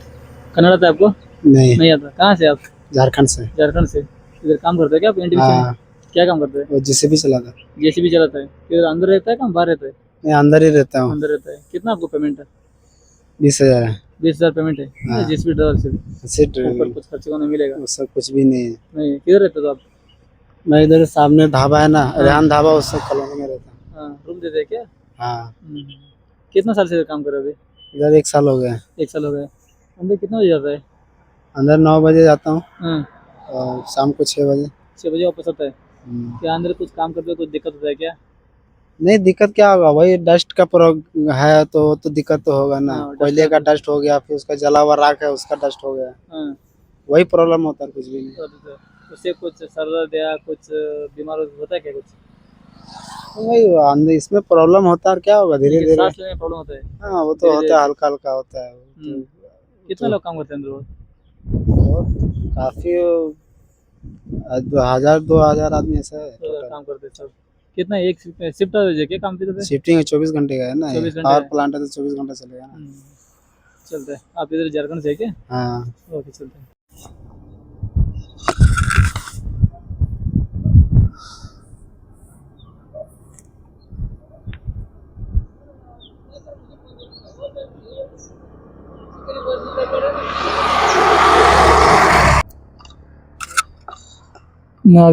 कन्नड़ आता है आपको नहीं नहीं आता कहाँ से आप झारखंड से झारखंड से इधर काम करते हैं क्या आप एनटीपीसी में हाँ क्या काम करते हैं? वो जिसे भी चलाता जेसीबी चलाता है। इधर अंदर रहता है कहाँ बाहर रहता है? मैं अंदर ही रहता हूँ। अंदर रहता है। कितना आपको पेमेंट है? बीस हज़ार है। बीस हज़ार पेमेंट है? हाँ। जेसीबी ड्राइवर से। ऊपर कुछ खर्चे को नहीं मिलेगा। सब कुछ भी नहीं है। नहीं किधर रहते हो आप? मैं इधर सामने ढाबा है ना रेहान ढाबा उस कॉलोनी में रहता हूँ। हाँ रूम देते हैं क्या? हाँ। हम्म। कितना साल से काम कर रहे हो अभी? इधर एक साल हो गया। एक साल हो गया। अंदर कितना बजे जाता है? अंदर नौ बजे जाता हूँ। हाँ। शाम को छः बजे। छः बजे वापस आता है? हम्म। क्या अंदर कुछ काम करते हो कुछ दिक्कत होता है क्या? नहीं दिक्कत क्या होगा? वही डस्ट का है तो तो दिक्कत तो होगा ना। हाँ, कोयले का डस्ट हो गया फिर उसका जला हुआ राख है उसका डस्ट हो गया। हाँ। वही प्रॉब्लम होता है कुछ भी नहीं। तो- तो- उससे कुछ सर दर्द या कुछ बीमार होता है क्या कुछ? वही इसमें प्रॉब्लम होता है क्या होगा धीरे धीरे। सांस लेने प्रॉब्लम होता है। हाँ वो तो होता है हल्का हल्का होता है। हम्म। तो कितना लोग काम करते हैं अंदर? काफ़ी दो हज़ार दो हज़ार आदमी ऐसा है तो काम करते सब। कितना एक शिफ्ट है क्या काम करते शिफ्टिंग चौबीस घंटे का है ना 24 घंटे। पावर प्लांट है तो चौबीस घंटे चलेगा ना। हम्म। आप इधर झारखंड से क्या? हाँ। ओके चलते हैं।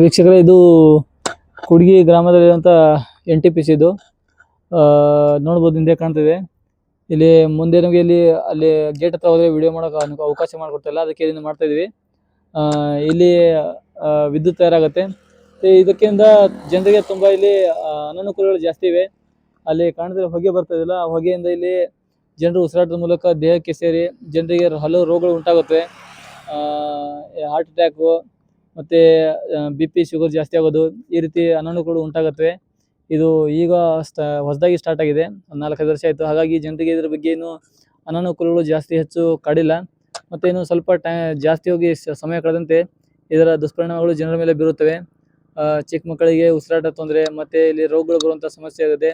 ವೀಕ್ಷಕರೇ, ಇದು ಕುಡ್ಗಿ ಗ್ರಾಮದಲ್ಲಿರುವಂಥ ಎನ್ ಟಿ ಪಿ ಸಿ ಇದು. ನೋಡ್ಬೋದು, ಹಿಂದೆ ಕಾಣ್ತಿದೆ. ಇಲ್ಲಿ ಮುಂದೆ ನಮಗೆ ಇಲ್ಲಿ, ಅಲ್ಲಿ ಗೇಟ್ ಹತ್ರ ಹೋದ್ರೆ ವಿಡಿಯೋ ಮಾಡೋಕೆ ಅವಕಾಶ ಮಾಡಿಕೊಡ್ತಿಲ್ಲ. ಅದಕ್ಕೆ ಇದನ್ನು ಮಾಡ್ತಾ ಇದೀವಿ. ಇಲ್ಲಿ ವಿದ್ಯುತ್ ತಯಾರಾಗುತ್ತೆ. ಇದಕ್ಕಿಂತ ಜನರಿಗೆ ತುಂಬ ಇಲ್ಲಿ ಅನನುಕೂಲಗಳು ಜಾಸ್ತಿ ಇವೆ. ಅಲ್ಲಿ ಕಾಣಿದ್ರೆ ಹೊಗೆ ಬರ್ತಾ ಇದಿಲ್ಲ ಹೊಗೆಯಿಂದ ಇಲ್ಲಿ ಜನರು ಉಸಿರಾಟದ ಮೂಲಕ ದೇಹಕ್ಕೆ ಸೇರಿ, ಜನರಿಗೆ ಹಲವು ರೋಗಗಳು ಉಂಟಾಗುತ್ತೆ. ಹಾರ್ಟ್ ಅಟ್ಯಾಕು ಮತ್ತು ಬಿ ಪಿ ಶುಗರ್ ಜಾಸ್ತಿ ಆಗೋದು ಈ ರೀತಿ ಅನನುಕೂಲಗಳು ಉಂಟಾಗುತ್ತವೆ ಇದು ಈಗ ಹೊಸದಾಗಿ ಸ್ಟಾರ್ಟ್ ಆಗಿದೆ. ಒಂದು ನಾಲ್ಕೈದು ವರ್ಷ ಆಯಿತು. ಹಾಗಾಗಿ ಜನರಿಗೆ ಇದ್ರ ಬಗ್ಗೆ ಏನು ಅನಾನುಕೂಲಗಳು ಜಾಸ್ತಿ ಹೆಚ್ಚು ಕಾಡಿಲ್ಲ. ಮತ್ತು ಇನ್ನು ಸ್ವಲ್ಪ ಟೈ, ಜಾಸ್ತಿ ಹೋಗಿ ಸಮಯ ಕಳೆದಂತೆ ಇದರ ದುಷ್ಪರಿಣಾಮಗಳು ಜನರ ಮೇಲೆ ಬೀರುತ್ತವೆ. ಚಿಕ್ಕ ಮಕ್ಕಳಿಗೆ ಉಸಿರಾಟ ತೊಂದರೆ, ಮತ್ತು ಇಲ್ಲಿ ರೋಗಗಳು ಬರುವಂಥ ಸಮಸ್ಯೆ ಆಗುತ್ತೆ.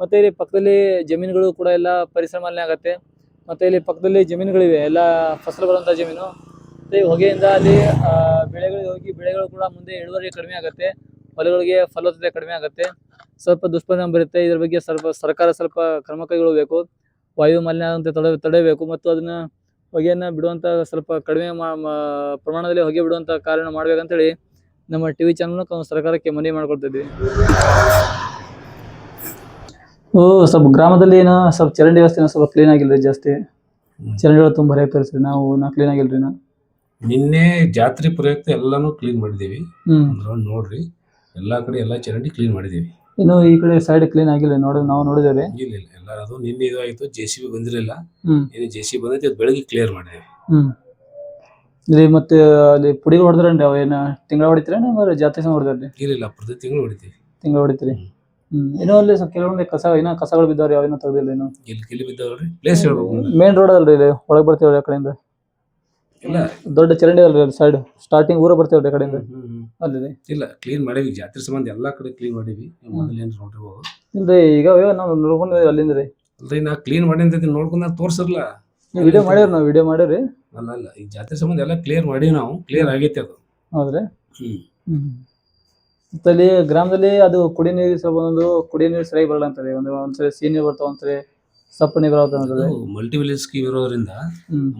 ಮತ್ತು ಇಲ್ಲಿ ಪಕ್ಕದಲ್ಲಿ ಜಮೀನುಗಳು ಕೂಡ ಎಲ್ಲ ಪರಿಸರ ಮಾಲಿನ್ಯ ಆಗುತ್ತೆ. ಮತ್ತು ಇಲ್ಲಿ ಪಕ್ಕದಲ್ಲಿ ಜಮೀನುಗಳಿವೆ. ಎಲ್ಲ ಫಸಲು ಬರುವಂಥ ಜಮೀನು. ಮತ್ತು ಹೊಗೆಯಿಂದ ಅಲ್ಲಿ ಬೆಳೆಗಳಿಗೆ ಹೋಗಿ ಬೆಳೆಗಳು ಕೂಡ ಮುಂದೆ ಇಳುವರಿ ಕಡಿಮೆ ಆಗುತ್ತೆ. ಹೊಲಗಳಿಗೆ ಫಲವತ್ತತೆ ಕಡಿಮೆ ಆಗುತ್ತೆ. ಸ್ವಲ್ಪ ದುಷ್ಪರಿಣಾಮ ಬರುತ್ತೆ. ಇದ್ರ ಬಗ್ಗೆ ಸ್ವಲ್ಪ ಸರ್ಕಾರ ಸ್ವಲ್ಪ ಕ್ರಮ ಕೈಗೊಳ್ಳಬೇಕು. ವಾಯು ಮಾಲಿನ್ಯ ತಡೆ, ತಡೆಯಬೇಕು. ಮತ್ತು ಅದನ್ನ ಹೊಗೆಯನ್ನು ಬಿಡುವಂಥ ಸ್ವಲ್ಪ ಕಡಿಮೆ ಪ್ರಮಾಣದಲ್ಲಿ ಹೊಗೆ ಬಿಡುವಂಥ ಕಾರ್ಯ ಮಾಡ್ಬೇಕಂತೇಳಿ ನಮ್ಮ ಟಿ ವಿ ಸರ್ಕಾರಕ್ಕೆ ಮನವಿ ಮಾಡ್ಕೊಳ್ತಿದ್ವಿ. ಓ, ಸ್ವಲ್ಪ ಗ್ರಾಮದಲ್ಲಿ ಏನೋ ಸ್ವಲ್ಪ ಚರಂಡಿ ವ್ಯವಸ್ಥೆ ಸ್ವಲ್ಪ ಕ್ಲೀನ್ ಆಗಿಲ್ಲ ಜಾಸ್ತಿ. ಚರಂಡಿಗಳು ತುಂಬ ಹರಿಯಾಗ್ತಾರೆ ಸರ್ ನಾವು, ನಾ ಕ್ಲೀನ್ ಆಗಿಲ್ರಿ ನಾ. ನಿನ್ನೆ ಜಾತ್ರೆ ಪ್ರಯುಕ್ತ ಎಲ್ಲಾನು ಕ್ಲೀನ್ ಮಾಡಿದೀವಿ ಹ್ಮ್. ನೋಡ್ರಿ. ಎಲ್ಲಾ ಕಡೆ ಎಲ್ಲಾ ಚರಂಡಿ ಕ್ಲೀನ್ ಮಾಡಿದೀವಿ ಇನ್ನು ಈ ಕಡೆ ಸೈಡ್ ಕ್ಲೀನ್ ಆಗಿಲ್ಲ ನೋಡಿ ನಾವು ನೋಡಿದೇವ್ರಿ ಇಲ್ಲ ಇಲ್ಲ ಎಲ್ಲ ಅದು ನಿನ್ನೆ ಇದು ಆಯ್ತು ಜೆ ಸಿ ಬಿ ಬಂದಿರಲಿಲ್ಲ. ಹ್ಮ್. ಇನ್ನು ಜೆ ಸಿ ಬಿ ಬಂದೈತಿ ಅದು ಬೆಳಗ್ಗೆ ಕ್ಲಿಯರ್ ಮಾಡಿದೀವಿ ಹ್ಮ್. ಇಲ್ಲಿ ಮತ್ತೆ ಅಲ್ಲಿ ಪುಡಿ ಹೊಡೆದ್ರಂಡ್ರಿ ಅವ ಏನ? ತಿಂಗಳ ಹೊಡಿತೀರೇನ ಜಾತ್ರೆ ಸಮಯ ಹೊಡೆದ್ರಿ ಇಲ್ಲ ಇಲ್ಲ ಪ್ರತಿ ತಿಂಗಳು ಹೊಡಿತೀವಿ. ತಿಂಗಳ ಹೊಡಿತೀರಿ? ಹ್ಮ್. ಇನ್ನೂ ಅಲ್ಲಿ ಸ್ವಲ್ಪ ಕೆಲವೊಂದು ಕಸ ಏನೋ ಕಸಗಳು ಬಿದ್ದಾವ್ರಿ ಅವೇನೋ ತೆಗ್ದಿಲ್ಲ ಇನ್ನು. ಇಲ್ಲಿ ಕಿಲಿ ಬಿದ್ದಾವ್ರಿ ಪ್ಲೇಸ್ ಹೇಳ್ಬೇಕು. ಮೇನ್ ರೋಡ್ ಅಲ್ರಿ ಇಲ್ಲಿ ಒಳಗೆ ಬರ್ತೀವಿ ಆ ಕಡೆಯಿಂದ? ಇಲ್ಲ. ದೊಡ್ಡ ಚರಂಡಿ ಅಲ್ರಿ ಅಲ್ಲಿ ಸೈಡ್ ಸ್ಟಾರ್ಟಿಂಗ್ ಊರ ಬರ್ತೇವೆ ಆ ಕಡೆಯಿಂದ. ಅಲ್ಲಿದೆ. ಇಲ್ಲ ಕ್ಲೀನ್ ಮಾಡೀವಿ. ಜಾತ್ರೆ ಸಂಬಂಧ ಎಲ್ಲಾ ಕಡೆ ಕ್ಲೀನ್ ಮಾಡೀವಿ. ಮೊದಲು ಏನ್ ನೋಡಿರ್ಬೋದು ಇಲ್ರಿ ಈಗ ನಾವು ನೋಡ್ಕೊಂಡು ಅಲ್ಲಿಂದ ರೀ ಅಲ್ರಿ ನಾ ಕ್ಲೀನ್ ಮಾಡಿಂದ ನೋಡ್ಕೊಂಡ್ ತೋರ್ಸಲ್ಲ ನೀವು ವಿಡಿಯೋ ಮಾಡ್ಯಾರ ನಾವು ವಿಡಿಯೋ ಮಾಡ್ಯಾರಿ ಅಲ್ಲ ಅಲ್ಲ ಈ ಜಾತ್ರೆ ಸಂಬಂಧ ಎಲ್ಲ ಕ್ಲಿಯರ್ ಮಾಡೀವಿ ನಾವು. ಕ್ಲಿಯರ್ ಆಗೈತೆ ಅದು. ಹೌದ್ರಿ? ಹ್ಮ್. ಹ್ಮ್ ಮತ್ತೆ ಅಲ್ಲಿ ಗ್ರಾಮದಲ್ಲಿ ಅದು ಕುಡಿ ನೀರು ಸ್ವಲ್ಪ ಒಂದೊಂದು ಕುಡಿಯೋ ನೀರು ಸರಿಯಾಗಿ ಬರಲ್ಲ ಅಂತಾರೆ. ಒಂದು ಒಂದ್ಸರಿ ಸೀನಿಯರ್ ನೀರು ಬರ್ತಾವ ಒಂದ್ಸರಿ ಸಪ್ಪು ನೀರು ಬರಲ್ಲ ಅಂತದೆ ಮಲ್ಟಿ ವಿಲೇಜ್ ಸ್ಕೀಮ್ ಇರೋದ್ರಿಂದ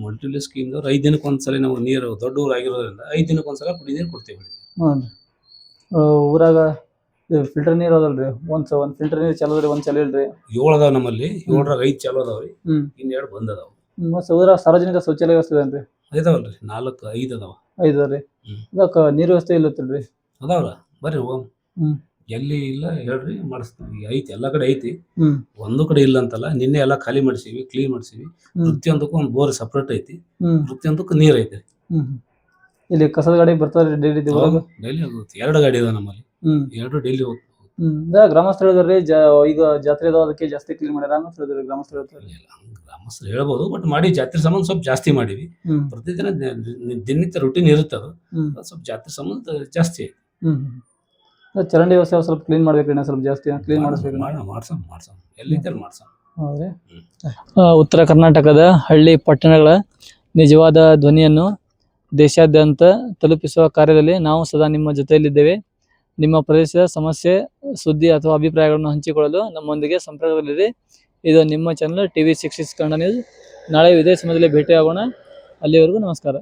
ಮಲ್ಟಿವಿಲೇಜ್ ಸ್ಕೀಮ್ ಸ್ಕೀಮ್ ಐದ್ ದಿನಕ್ಕೆ ಒಂದ್ಸಲ ನಾವು ನೀರು ದೊಡ್ಡ ಊರಾಗಿರೋದ್ರಿಂದ ಐದು ದಿನಕ್ಕೆ ಒಂದ್ಸಲ ಕುಡಿ ನೀರು ಕೊಡ್ತೀವಿ ಹ್ಞೂ ಊರಾಗ ಫಿಲ್ಟರ್ ನೀರು ಅದಲ್ರಿ? ಒಂದ್ ಒಂದ್ ಫಿಲ್ಟರ್ ನೀರು ಚಲೋದ್ರಿ ಒಂದ್ ಚಲೋ ಇಲ್ರಿ? ಏಳು ಅದಾವ ನಮ್ಮಲ್ಲಿ ಏಳರಾಗ ಐದು ಚಲೋ ಅದಾವ್ರಿ. ಹ್ಮ್. ಇನ್ ಎರಡು ಬಂದ್ ಅದಾವ. ಮತ್ತೆ ಊರಾಗ ಸಾರ್ವಜನಿಕ ಶೌಚಾಲಯ ವ್ಯವಸ್ಥೆ ಅದೇನ್ರಿ ಐದಾವಲ್ರಿ ನಾಲ್ಕು ಐದು ಅದಾವ. ಐದು ರೀ ಹ್ಮ್. ಅದಕ್ಕೆ ನೀರು ವ್ಯವಸ್ಥೆ ಇಲ್ಲತ್ತಿಲ್ರಿ ಅದಾವ್ರ? ಬರ್ರಿ ಹೋಗಮ್. ಹ್ಮ್. ಎಲ್ಲಿ ಇಲ್ಲ ಹೇಳ್ರಿ ಮಾಡಿಸ್ತೀವಿ ಐತಿ ಎಲ್ಲಾ ಕಡೆ ಐತಿ. ಒಂದು ಕಡೆ ಇಲ್ಲ ಅಂತಲ್ಲ ನಿನ್ನೆ ಎಲ್ಲಾ ಖಾಲಿ ಮಾಡಿಸಿವಿ ಕ್ಲೀನ್ ಮಾಡಿಸಿವಿ. ಪ್ರತಿಯೊಂದಕ್ಕೂ ಒಂದು ಬೋರ್ ಸಪ್ರೇಟ್ ಐತಿ. ಪ್ರತಿಯೊಂದಕ್ಕೂ ನೀರ್ ಐತಿ. ಇಲ್ಲಿ ಕಸದ ಗಾಡಿ ಬರ್ತಾರೆ ಡೈಲಿ ಡೈಲಿ ಹೋಗುತ್ತೆ. ಎರಡು ಗಾಡಿ ಇದೆ ನಮ್ಮಲ್ಲಿ. ಎರಡು ಡೈಲಿ ಹೋಗ್ತಾವ ಗ್ರಾಮಸ್ಥಳದಲ್ಲಿ ಈಗ ಜಾತ್ರೆ ಅದಕ್ಕೆ ಜಾಸ್ತಿ ಕ್ಲೀನ್ ಮಾಡ್ಯಾರ. ಹೇಳಿದ್ರಿ ಗ್ರಾಮಸ್ಥರು ಹೇಳ್ಬೋದು ಬಟ್ ಮಾಡಿ ಜಾತ್ರೆ ಸಂಬಂಧ ಸ್ವಲ್ಪ ಜಾಸ್ತಿ ಮಾಡಿವಿ. ಪ್ರತಿದಿನ ದಿನನಿತ್ಯ ರುಟೀನ್ ಇರುತ್ತೆ ಅದು. ಅದು ಸ್ವಲ್ಪ ಜಾತ್ರೆ ಸಂಬಂಧ ಜಾಸ್ತಿ ಐತಿ. ಚರಂಡಿ ವ್ಯವಸ್ಥೆ ಸ್ವಲ್ಪ ಕ್ಲೀನ್ ಮಾಡ್ಬೇಕ್ರಿ ಇನ್ನೂ ಸ್ವಲ್ಪ ಜಾಸ್ತಿ ಕ್ಲೀನ್ ಮಾಡಿಸ್ಬೇಕು ಮಾಡೋಣ ಮಾಡ್ಸಮ್ ಮಾಡ್ಸಮ್ ಎಲ್ಲಿದ್ದಲ್ಲಿ ಮಾಡ್ಸಮ್ ಹೌದ್ರಿ? ಉತ್ತರ ಕರ್ನಾಟಕದ ಹಳ್ಳಿ ಪಟ್ಟಣಗಳ ನಿಜವಾದ ಧ್ವನಿಯನ್ನು ದೇಶಾದ್ಯಂತ ತಲುಪಿಸುವ ಕಾರ್ಯದಲ್ಲಿ ನಾವು ಸದಾ ನಿಮ್ಮ ಜೊತೆಯಲ್ಲಿದ್ದೇವೆ. ನಿಮ್ಮ ಪ್ರದೇಶದ ಸಮಸ್ಯೆ ಸುದ್ದಿ ಅಥವಾ ಅಭಿಪ್ರಾಯಗಳನ್ನು ಹಂಚಿಕೊಳ್ಳಲು ನಮ್ಮೊಂದಿಗೆ ಸಂಪರ್ಕದಲ್ಲಿದೆ ಇದು ನಿಮ್ಮ channel T V six six Kannada news ನಾಳೆ ಇದೇ ಸಮಯದಲ್ಲಿ ಭೇಟಿಯಾಗೋಣ. ಅಲ್ಲಿವರೆಗೂ ನಮಸ್ಕಾರ.